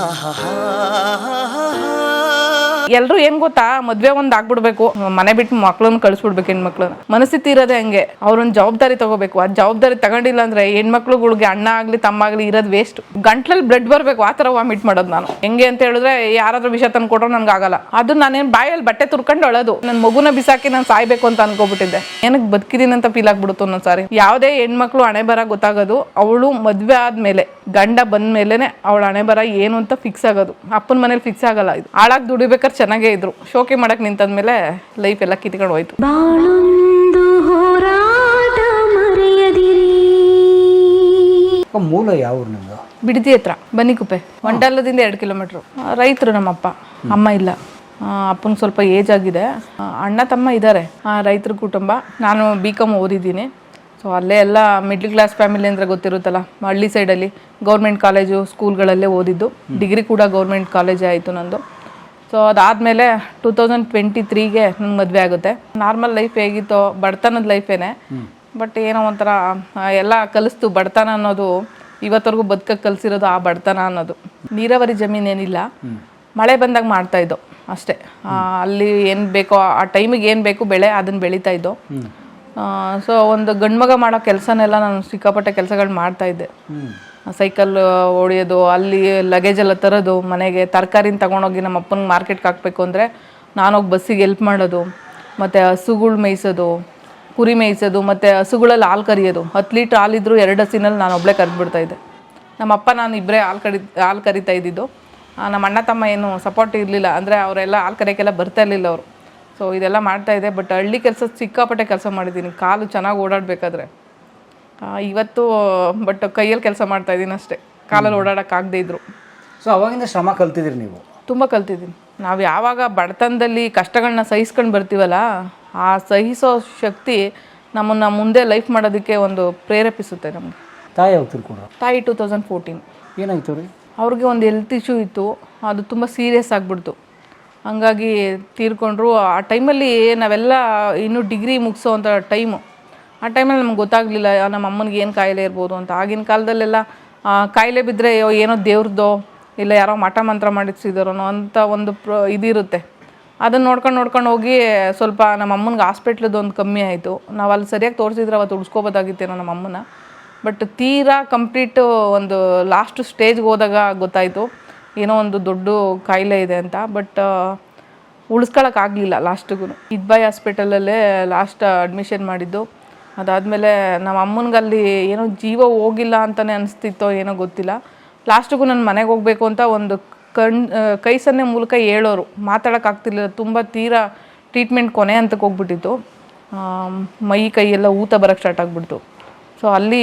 ha ha ha. ಎಲ್ರು ಏನ್ ಗೊತ್ತಾ? ಮದ್ವೆ ಒಂದ್ ಆಗ್ಬಿಡ್ಬೇಕು. ಮನೆ ಬಿಟ್ಟು ಮಕ್ಳನ್ನ ಕಳಿಸ್ಬಿಡ್ಬೇಕು ಹೆಣ್ಮಕ್ಳನ್ನ. ಮನಸ್ಥಿತಿ ಇರೋದೇ ಹಂಗೆ. ಅವ್ರೊಂದ್ ಜವಾಬ್ದಾರಿ ತಗೋಬೇಕು. ಆ ಜವಾಬ್ದಾರಿ ತಗೊಂಡಿಲ್ಲ ಅಂದ್ರೆ ಹೆಣ್ಮಕ್ಳುಗಳಿಗೆ ಅಣ್ಣ ಆಗ್ಲಿ, ತಮ್ಮ ಆಗ್ಲಿ ಇರೋದ್ ವೇಸ್ಟ್ ಗಂಟ್ಲಲ್ಲಿ ಬ್ಲಡ್ ಬರ್ಬೇಕು. ಆ ತರ ವಾಮಿಟ್ ಮಾಡೋದು ನಾನು. ಹೆಂಗೆ ಅಂತ ಹೇಳಿದ್ರೆ ಯಾರಾದ್ರೂ ವಿಷ ತಂದು ಕೊಟ್ರೆ ನನ್ಗೆ ಆಗಲ್ಲ. ಅದು ನಾನೇನ್ ಬಾಯಲ್ಲಿ ಬಟ್ಟೆ ತುರ್ಕೊಂಡು ಅಳೋದು. ನನ್ ಮಗುನ ಬಿಸಾಕಿ ನಾನು ಸಾಯ್ಬೇಕು ಅಂತ ಅನ್ಕೋಬಿಟ್ಟಿದ್ದೆ. ಏನಕ್ಕೆ ಬದುಕಿದೀನಿ ಅಂತ ಫೀಲ್ ಆಗ್ಬಿಡುತ್ತೆ ಒಂದೊಂದ್ ಸಾರಿ. ಯಾವುದೇ ಹೆಣ್ಮಕ್ಳು ಹಣೆ ಬರ ಗೊತ್ತಾಗೋದು. ಅವಳು ಮದ್ವೆ ಆದ್ಮೇಲೆ, ಗಂಡ ಬಂದ್ಮೇಲೆ ಅವಳ ಹಣೆ ಬರ ಏನು ಅಂತ ಫಿಕ್ಸ್ ಆಗೋದು. ಅಪ್ಪನ ಮನೇಲಿ ಫಿಕ್ಸ್ ಆಗಲ್ಲ ಇದು. ಹಾಳಾಗಿ ದುಡಿಬೇಕಾದ್ರೆ ಚೆನ್ನಾಗೇ ಇದ್ರು. ಶೋಕಿ ಮಾಡಕ್ ನಿಂತಂದ್ಮೇಲೆ ಲೈಫ್ ಎಲ್ಲ ಕಿತ್ಕೊಂಡು ಹೋಯ್ತು. ಬಾಳೊಂದು ಹೋರಾಟ ಮರೆಯದಿರಿ. ಮೂಲ ಯಾವ ಊರು ನಿಮ್ದು? ಬಿಡದಿ ಹತ್ರ ಬನ್ನಿಕುಪ್ಪೆ ಮಂಡಲದಿಂದ ಎರಡು ಕಿಲೋಮೀಟ್ರು ರೈತರು ನಮ್ಮಪ್ಪ ಅಮ್ಮ ಇಲ್ಲ. ಅಪ್ಪನ ಸ್ವಲ್ಪ ಏಜ್ ಆಗಿದೆ. ಅಣ್ಣ ತಮ್ಮ ಇದ್ದಾರೆ ರೈತರ ಕುಟುಂಬ. ನಾನು ಬಿ ಕಾಮ್ ಓದಿದ್ದೀನಿ. ಸೊ ಅಲ್ಲೇ ಎಲ್ಲ ಮಿಡ್ಲ್ ಕ್ಲಾಸ್ ಫ್ಯಾಮಿಲಿ ಅಂದರೆ ಗೊತ್ತಿರುತ್ತಲ್ಲ ಹಳ್ಳಿ ಸೈಡಲ್ಲಿ ಗೌರ್ಮೆಂಟ್ ಕಾಲೇಜು ಸ್ಕೂಲ್ಗಳಲ್ಲೇ ಓದಿದ್ದು. ಡಿಗ್ರಿ ಕೂಡ ಗೌರ್ಮೆಂಟ್ ಕಾಲೇಜೇ ಆಯಿತು ನಂದು. ಸೊ ಅದಾದಮೇಲೆ ಟೂ ತೌಸಂಡ್ ಟ್ವೆಂಟಿ ತ್ರೀಗೆ ನನ್ಗೆ ಮದುವೆ ಆಗುತ್ತೆ. ನಾರ್ಮಲ್ ಲೈಫ್ ಹೇಗಿತ್ತೋ ಬಡತನದ ಲೈಫೇನೆ ಬಟ್ ಏನೋ ಒಂಥರ ಎಲ್ಲ ಕಲಿಸ್ತು. ಬಡತನ ಅನ್ನೋದು ಇವತ್ತವರೆಗೂ ಬದುಕಕ್ಕೆ ಕಲಿಸಿರೋದು ಆ ಬಡತನ ಅನ್ನೋದು. ನೀರಾವರಿ ಜಮೀನೇನಿಲ್ಲ ಮಳೆ ಬಂದಾಗ ಮಾಡ್ತಾ ಇದ್ದೋ ಅಷ್ಟೇ. ಅಲ್ಲಿ ಏನು ಬೇಕೋ ಆ ಟೈಮಿಗೆ ಏನು ಬೇಕು ಬೆಳೆ ಅದನ್ನು ಬೆಳೀತಾ ಇದ್ದೋ. ಸೊ ಒಂದು ಗಂಡ್ಮಗ ಮಾಡೋ ಕೆಲಸನೆಲ್ಲ ನಾನು ಸಿಕ್ಕಾಪಟ್ಟೆ ಕೆಲಸಗಳು ಮಾಡ್ತಾ ಇದ್ದೆ. ಸೈಕಲ್ ಹೊಡೆಯೋದು ಅಲ್ಲಿ ಲಗೇಜ್ ಎಲ್ಲ ತರೋದು, ಮನೆಗೆ ತರಕಾರಿನ ತಗೊಂಡೋಗಿ ನಮ್ಮ ಅಪ್ಪನಿಗೆ ಮಾರ್ಕೆಟ್ಗೆ ಹಾಕಬೇಕು ಅಂದರೆ ನಾನೋಗಿ ಬಸ್ಸಿಗೆ ಹೆಲ್ಪ್ ಮಾಡೋದು, ಮತ್ತು ಹಸುಗಳು ಮೇಯಿಸೋದು, ಕುರಿ ಮೇಯಿಸೋದು, ಮತ್ತು ಹಸುಗಳಲ್ಲಿ ಹಾಲು ಕರಿಯೋದು. ಹತ್ತು ಲೀಟ್ರ್ ಹಾಲಿದ್ರು ಎರಡು ಹಸಿನಲ್ಲಿ ನಾನು ಒಬ್ಬಳೇ ಕರೆದ್ಬಿಡ್ತಾಯಿದ್ದೆ ನಮ್ಮ ಅಪ್ಪ, ನಾನು ಇಬ್ಬರೇ ಹಾಲು ಕಡಿ, ಹಾಲು ಕರಿತಾ ಇದ್ದಿದ್ದು. ನಮ್ಮ ಅಣ್ಣ ತಮ್ಮ ಏನು ಸಪೋರ್ಟ್ ಇರಲಿಲ್ಲ ಅಂದರೆ ಅವರೆಲ್ಲ ಹಾಲು ಕರೆಯೋಕ್ಕೆಲ್ಲ ಬರ್ತಾ ಇರಲಿಲ್ಲ ಅವರು. ಸೊ ಇದೆಲ್ಲ ಮಾಡ್ತಾಯಿದ್ದೆ ಬಟ್ ಹಳ್ಳಿ ಕೆಲಸ ಸಿಕ್ಕಾಪಟ್ಟೆ ಕೆಲಸ ಮಾಡಿದ್ದೀನಿ. ಕಾಲು ಚೆನ್ನಾಗಿ ಓಡಾಡಬೇಕಾದ್ರೆ. ಇವತ್ತು ಬಟ್ ಕೈಯಲ್ಲಿ ಕೆಲಸ ಮಾಡ್ತಾ ಇದ್ದೀನಿ ಅಷ್ಟೇ. ಕಾಲಲ್ಲಿ ಆಗದೆ ಇದ್ರು. ಸೊ ಅವಾಗಿಂದ ಶ್ರಮ ಕಲ್ತಿದ್ದೀರಿ ನೀವು? ತುಂಬ ಕಲ್ತಿದ್ದೀನಿ. ನಾವು ಯಾವಾಗ ಬಡತನದಲ್ಲಿ ಕಷ್ಟಗಳನ್ನ ಸಹಿಸ್ಕೊಂಡು ಬರ್ತೀವಲ್ಲ ಆ ಸಹಿಸೋ ಶಕ್ತಿ ನಮ್ಮನ್ನು ಮುಂದೆ ಲೈಫ್ ಮಾಡೋದಕ್ಕೆ ಒಂದು ಪ್ರೇರೇಪಿಸುತ್ತೆ ನಮಗೆ. ತಾಯಿ ಯಾವಾಗ ತಿಳ್ಕೊಂಡ್ರು ತಾಯಿ ಟೂ ತೌಸಂಡ್ ಫೋರ್ಟೀನ್ ಏನಾಯ್ತು ರೀ ಅವ್ರಿಗೆ ಒಂದು ಹೆಲ್ತ್ ಇಶ್ಯೂ ಇತ್ತು. ಅದು ತುಂಬ ಸೀರಿಯಸ್ ಆಗಿಬಿಡ್ತು. ಹಂಗಾಗಿ ತೀರ್ಕೊಂಡ್ರು. ಆ ಟೈಮಲ್ಲಿ ನಾವೆಲ್ಲ ಇನ್ನೂ ಡಿಗ್ರಿ ಮುಗಿಸೋ ಅಂಥ ಟೈಮು ಆ ಟೈಮಲ್ಲಿ ನಮ್ಗೆ ಗೊತ್ತಾಗಲಿಲ್ಲ ನಮ್ಮ ಅಮ್ಮನಿಗೆ ಏನು ಕಾಯಿಲೆ ಇರ್ಬೋದು ಅಂತ. ಆಗಿನ ಕಾಲದಲ್ಲೆಲ್ಲ ಕಾಯಿಲೆ ಬಿದ್ದರೆ ಏನೋ ದೇವ್ರದ್ದೋ ಇಲ್ಲ ಯಾರೋ ಮಠ ಮಂತ್ರ ಮಾಡಿಸಿದಾರೋನೋ ಅಂತ ಒಂದು ಪ್ರ, ಇದಿರುತ್ತೆ. ಅದನ್ನು ನೋಡ್ಕೊಂಡು ನೋಡ್ಕೊಂಡು ಹೋಗಿ ಸ್ವಲ್ಪ ನಮ್ಮ ಅಮ್ಮನಿಗೆ ಹಾಸ್ಪಿಟ್ಲದ್ದು ಒಂದು ಕಮ್ಮಿ ಆಯಿತು. ನಾವು ಅಲ್ಲಿ ಸರಿಯಾಗಿ ತೋರಿಸಿದ್ರೆ ಅವತ್ತು ಉಳಿಸ್ಕೋಬೋದಾಗಿತ್ತೇನೋ ನಮ್ಮ ಅಮ್ಮನ ಬಟ್ ತೀರಾ ಕಂಪ್ಲೀಟು ಒಂದು ಲಾಸ್ಟ್ ಸ್ಟೇಜ್ಗೆ ಹೋದಾಗ ಗೊತ್ತಾಯಿತು, ಏನೋ ಒಂದು ದೊಡ್ಡ ಕಾಯಿಲೆ ಇದೆ ಅಂತ. ಬಟ್ ಉಳಿಸ್ಕೊಳಕ್ಕಾಗಲಿಲ್ಲ ಲಾಸ್ಟಿಗೂ ಇದ್ಬಾಯ್ ಹಾಸ್ಪಿಟಲಲ್ಲೇ ಲಾಸ್ಟ್ ಅಡ್ಮಿಷನ್ ಮಾಡಿದ್ದು. ಅದಾದಮೇಲೆ ನಮ್ಮ ಅಮ್ಮನಿಗೆ ಅಲ್ಲಿ ಏನೋ ಜೀವ ಹೋಗಿಲ್ಲ ಅಂತಲೇ ಅನಿಸ್ತಿತ್ತೋ ಏನೋ ಗೊತ್ತಿಲ್ಲ. ಲಾಸ್ಟಿಗೂ ನನ್ನ ಮನೆಗೆ ಹೋಗಬೇಕು ಅಂತ ಒಂದು ಕಣ್ ಕೈ ಸನ್ನೆ ಮೂಲಕ ಹೇಳೋರು. ಮಾತಾಡೋಕ್ಕಾಗ್ತಿರ್ಲಿಲ್ಲ ತುಂಬ ತೀರಾ ಟ್ರೀಟ್ಮೆಂಟ್ ಕೊನೆ ಹಂತಕ್ಕೆ ಹೋಗ್ಬಿಟ್ಟಿತ್ತು. ಮೈ ಕೈಯೆಲ್ಲ ಊತ ಬರೋಕ್ಕೆ ಸ್ಟಾರ್ಟ್ ಆಗಿಬಿಡ್ತು. ಸೊ ಅಲ್ಲಿ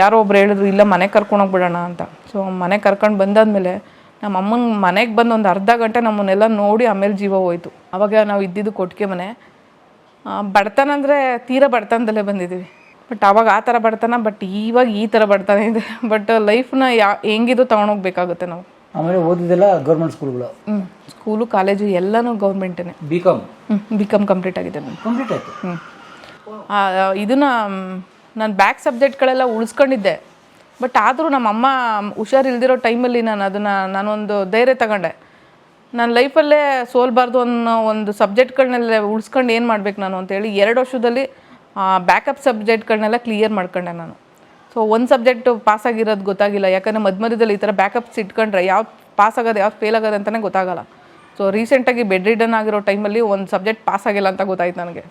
ಯಾರೋ ಒಬ್ರು ಹೇಳಿದ್ರು, ಇಲ್ಲ, ಮನೆಗೆ ಕರ್ಕೊಂಡೋಗ್ಬಿಡೋಣ ಅಂತ. ಸೊ ಮನೆಗೆ ಕರ್ಕೊಂಡು ಬಂದಾದ್ಮೇಲೆ ನಮ್ಮ ಅಮ್ಮನ ಮನೆಗೆ ಬಂದು ಒಂದು ಅರ್ಧ ಗಂಟೆ ನಮ್ಮನ್ನೆಲ್ಲ ನೋಡಿ ಆಮೇಲೆ ಜೀವ ಹೋಯ್ತು. ಆವಾಗ ನಾವು ಇದ್ದಿದ್ದು ಕೊಟ್ಟಿಗೆ ಮನೆ. ಬಡತನ ಅಂದರೆ ತೀರಾ ಬಡತನದಲ್ಲೇ ಬಂದಿದ್ದೀವಿ. ಬಟ್ ಅವಾಗ ಆ ಥರ ಬಡತನ ಬಟ್ ಇವಾಗ ಈ ಥರ ಬಡತನ ಇದೆ. ಬಟ್ ಲೈಫ್ನ ಯಾ ಹೆಂಗಿದು ತೊಗೊಂಡೋಗ್ಬೇಕಾಗುತ್ತೆ ನಾವು. ಆಮೇಲೆ ಓದಿದ್ದೆಲ್ಲ ಗೌರ್ಮೆಂಟ್ ಸ್ಕೂಲ್ಗಳು ಹ್ಞೂ ಸ್ಕೂಲು ಕಾಲೇಜು ಎಲ್ಲನೂ ಗೌರ್ಮೆಂಟೇ ಬಿ ಕಾಮ್ ಹ್ಞೂ ಬಿ ಕಾಮ್ ಕಂಪ್ಲೀಟ್ ಆಗಿದೆ ನಾನು ಕಂಪ್ಲೀಟ್ ಆಯಿತು. ಹ್ಞೂ ಇದನ್ನ ನಾನು ಬ್ಯಾಕ್ ಸಬ್ಜೆಕ್ಟ್ಗಳೆಲ್ಲ ಉಳಿಸ್ಕೊಂಡಿದ್ದೆ. ಬಟ್ ಆದರೂ ನಮ್ಮ ಅಮ್ಮ ಹುಷಾರಿಲ್ದಿರೋ ಟೈಮಲ್ಲಿ ನಾನು ಅದನ್ನು ನಾನೊಂದು ಧೈರ್ಯ ತಗೊಂಡೆ. ನನ್ನ ಲೈಫಲ್ಲೇ ಸೋಲ್ಬಾರ್ದು ಅನ್ನೋ ಒಂದು ಸಬ್ಜೆಕ್ಟ್ಗಳನ್ನೆಲ್ಲ ಉಳಿಸ್ಕೊಂಡು ಏನು ಮಾಡ್ಬೇಕು ನಾನು ಅಂತೇಳಿ ಎರಡು ವರ್ಷದಲ್ಲಿ ಬ್ಯಾಕಪ್ ಸಬ್ಜೆಕ್ಟ್ಗಳನ್ನೆಲ್ಲ ಕ್ಲಿಯರ್ ಮಾಡ್ಕೊಂಡೆ ನಾನು. ಸೊ ಒಂದು ಸಬ್ಜೆಕ್ಟ್ ಪಾಸ್ ಆಗಿರೋದು ಗೊತ್ತಾಗಿಲ್ಲ. ಯಾಕಂದರೆ ಮಧ್ಯ ಮಧ್ಯದಲ್ಲಿ ಈ ಥರ ಬ್ಯಾಕಪ್ಸ್ ಇಟ್ಕೊಂಡ್ರೆ ಯಾವ ಪಾಸ್ ಆಗೋದು ಯಾವ್ದು ಫೇಲ್ ಆಗೋದು ಅಂತಲೇ ಗೊತ್ತಾಗಲ್ಲ. ಸೊ ರೀಸೆಂಟಾಗಿ ಬೆಡ್ ರಿಡನ್ ಆಗಿರೋ ಟೈಮಲ್ಲಿ ಒಂದು ಸಬ್ಜೆಕ್ಟ್ ಪಾಸ್ ಆಗಿಲ್ಲ ಅಂತ ಗೊತ್ತಾಯ್ತು ನನಗೆ.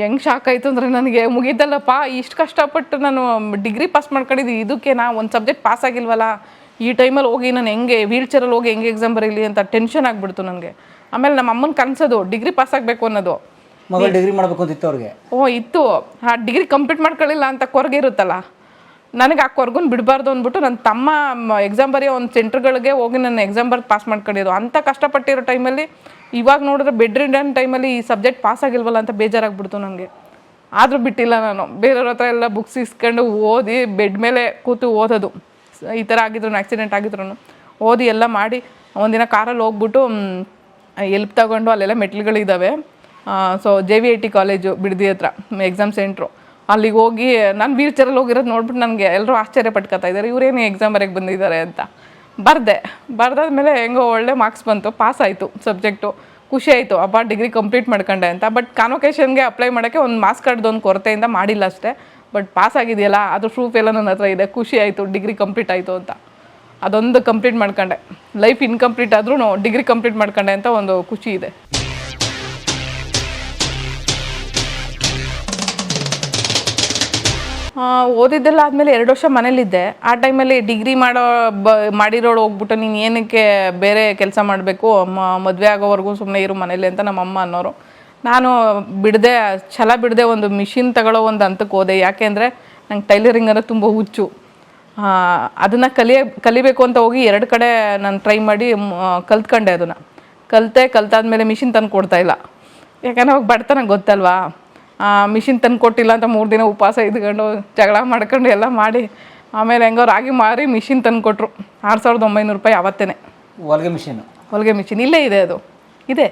ಹೆಂಗೆ ಶಾಕ್ ಆಯ್ತು ಅಂದರೆ ನನಗೆ ಮುಗಿದಲ್ಲಪ್ಪ ಇಷ್ಟು ಕಷ್ಟಪಟ್ಟು ನಾನು ಡಿಗ್ರಿ ಪಾಸ್ ಮಾಡ್ಕೊಂಡಿದ್ದು ಇದಕ್ಕೆ ನಾ ಒಂದು ಸಬ್ಜೆಕ್ಟ್ ಪಾಸ್ ಆಗಿಲ್ವಲ್ಲ? ಈ ಟೈಮಲ್ಲಿ ಹೋಗಿ ನಾನು ಹೆಂಗೆ ವೀಲ್ ಚೇರಲ್ಲಿ ಹೋಗಿ ಹೆಂಗೆ ಎಕ್ಸಾಮ್ ಬರೀಲಿ ಅಂತ ಟೆನ್ಷನ್ ಆಗಿಬಿಡ್ತು ನನಗೆ. ಆಮೇಲೆ ನಮ್ಮ ಅಮ್ಮನ ಕನ್ಸೋದು ಡಿಗ್ರಿ ಪಾಸ್ ಆಗಬೇಕು ಅನ್ನೋದು. ಮಗಳು ಡಿಗ್ರಿ ಮಾಡಬೇಕು ಅಂತಿತ್ತು ಅವ್ರಿಗೆ? ಓ ಇತ್ತು. ಆ ಡಿಗ್ರಿ ಕಂಪ್ಲೀಟ್ ಮಾಡ್ಕೊಳ್ಳಿಲ್ಲ ಅಂತ ಕೊರಗೆ ಇರುತ್ತಲ್ಲ? ನನಗೆ ಆ ಕೊರ್ಗುನ್ ಬಿಡಬಾರ್ದು ಅಂದ್ಬಿಟ್ಟು ನನ್ನ ತಮ್ಮ ಎಕ್ಸಾಮ್ ಬರೆಯೋ ಒಂದು ಸೆಂಟ್ರ್ಗಳಿಗೆ ಹೋಗಿ ನನ್ನ ಎಕ್ಸಾಮ್ ಬರ್ದು ಪಾಸ್ ಮಾಡ್ಕೊಂಡಿದ್ದು ಅಂತ ಕಷ್ಟಪಟ್ಟಿರೋ ಟೈಮಲ್ಲಿ ಇವಾಗ ನೋಡಿದ್ರೆ ಬೆಡ್ ರಿಡನ್ ಟೈಮಲ್ಲಿ ಈ ಸಬ್ಜೆಕ್ಟ್ ಪಾಸ್ ಆಗಿಲ್ವಲ್ಲ ಅಂತ ಬೇಜಾರಾಗ್ಬಿಡ್ತು ನನಗೆ. ಆದರೂ ಬಿಟ್ಟಿಲ್ಲ ನಾನು. ಬೇರೆಯವ್ರ ಹತ್ರ ಎಲ್ಲ ಬುಕ್ಸ್ ಇಸ್ಕೊಂಡು ಓದಿ ಬೆಡ್ ಮೇಲೆ ಕೂತು ಓದೋದು. ಈ ಥರ ಆಗಿದ್ರು ಆಕ್ಸಿಡೆಂಟ್ ಆಗಿದ್ರು ಓದಿ ಎಲ್ಲ ಮಾಡಿ, ಒಂದಿನ ಕಾರಲ್ಲಿ ಹೋಗ್ಬಿಟ್ಟು ಎಲ್ಪ್ ತಗೊಂಡು ಅಲ್ಲೆಲ್ಲ ಮೆಟ್ಲುಗಳಿದ್ದಾವೆ so J V I T college Bidadi ಹತ್ರ ಎಕ್ಸಾಮ್ ಸೆಂಟ್ರು ಅಲ್ಲಿಗೆ ಹೋಗಿ, ನಾನು ವೀಲ್ ಚೇರಲ್ಲಿ ಹೋಗಿರೋದು ನೋಡ್ಬಿಟ್ಟು ನನಗೆ ಎಲ್ಲರೂ ಆಶ್ಚರ್ಯ ಪಟ್ಕೊತಾ ಇದ್ದಾರೆ ಇವರೇನು ಎಕ್ಸಾಮ್ ಬರೆಗೆ ಬಂದಿದ್ದಾರೆ ಅಂತ. ಬರ್ದೆ. ಬರ್ದಾದ್ಮೇಲೆ ಹೆಂಗೋ ಒಳ್ಳೆ ಮಾರ್ಕ್ಸ್ ಬಂತು ಪಾಸ್ ಆಯಿತು ಸಬ್ಜೆಕ್ಟು ಖುಷಿ ಆಯಿತು ಅಪ್ಪ ಡಿಗ್ರಿ ಕಂಪ್ಲೀಟ್ ಮಾಡ್ಕೊಂಡೆ ಅಂತ. ಬಟ್ ಕಾನ್ವೊಕೇಶನ್ಗೆ ಅಪ್ಲೈ ಮಾಡೋಕ್ಕೆ ಒಂದು ಮಾರ್ಕ್ಸ್ ಕಾರ್ಡ್ದೊಂದು ಕೊರತೆಯಿಂದ ಮಾಡಿಲ್ಲ ಅಷ್ಟೇ. ಬಟ್ ಪಾಸ್ ಆಗಿದೆಯಲ್ಲ ಅದು ಪ್ರೂಫ್ ಎಲ್ಲ ನನ್ನ ಹತ್ರ ಇದೆ. ಖುಷಿ ಆಯಿತು ಡಿಗ್ರಿ ಕಂಪ್ಲೀಟ್ ಆಯಿತು ಅಂತ. ಅದೊಂದು ಕಂಪ್ಲೀಟ್ ಮಾಡ್ಕೊಂಡೆ. ಲೈಫ್ ಇನ್ಕಂಪ್ಲೀಟ್ ಆದ್ರೂ ಡಿಗ್ರಿ ಕಂಪ್ಲೀಟ್ ಮಾಡ್ಕೊಂಡೆ ಅಂತ ಒಂದು ಖುಷಿ ಇದೆ. ಓದಿದ್ದೆಲ್ಲ ಆದಮೇಲೆ ಎರಡು ವರ್ಷ ಮನೇಲಿದ್ದೆ. ಆ ಟೈಮಲ್ಲಿ ಡಿಗ್ರಿ ಮಾಡೋ ಬ, ಮಾಡಿರೋಳು ಹೋಗ್ಬಿಟ್ಟು ನೀನು ಏನಕ್ಕೆ ಬೇರೆ ಕೆಲಸ ಮಾಡಬೇಕು? ಮದುವೆ ಆಗೋವರೆಗೂ ಸುಮ್ಮನೆ ಇರು ಮನೇಲಿ ಅಂತ ನಮ್ಮ ಅಮ್ಮ ಅನ್ನೋರು. ನಾನು ಬಿಡದೆ ಛಲ ಬಿಡದೆ ಒಂದು ಮಿಷಿನ್ ತಗೊಳ್ಳೋ ಒಂದು ಹಂತಕ್ಕೆ ಹೋದೆ. ಯಾಕೆಂದರೆ ನಂಗೆ ಟೈಲರಿಂಗ್ ಅಂದರೆ ತುಂಬ ಹುಚ್ಚು. ಅದನ್ನು ಕಲಿಯ ಕಲಿಬೇಕು ಅಂತ ಹೋಗಿ ಎರಡು ಕಡೆ ನಾನು ಟ್ರೈ ಮಾಡಿ ಕಲ್ತ್ಕೊಂಡೆ ಅದನ್ನು. ಕಲಿತೆ ಕಲ್ತಾದ್ಮೇಲೆ ಮಿಷಿನ್ ತಂದು ಕೊಡ್ತಾ ಇಲ್ಲ. ಯಾಕಂದ್ರೆ ಅವಾಗ ಬಡತನ ಗೊತ್ತಲ್ವಾ? ಮಿಷಿನ್ ತಂದು ಕೊಟ್ಟಿಲ್ಲ ಅಂತ ಮೂರು ದಿನ ಉಪವಾಸ ಇದ್ಕೊಂಡು ಜಗಳ ಮಾಡ್ಕೊಂಡು ಎಲ್ಲ ಮಾಡಿ ಆಮೇಲೆ ಹೆಂಗೋ ರಾಗಿ ಮಾರಿ ಮಿಷಿನ್ ತಂದು ಕೊಟ್ಟರು ಆರು ಸಾವಿರದ ಒಂಬೈನೂರು ರೂಪಾಯಿ ಅವತ್ತೇ ಹೊಲಿಗೆ ಮಿಷಿನ್. ಹೊಲಿಗೆ ಮಿಷಿನ್. ಇಲ್ಲೇ ಇದೆ ಅದು. ಇದೆ.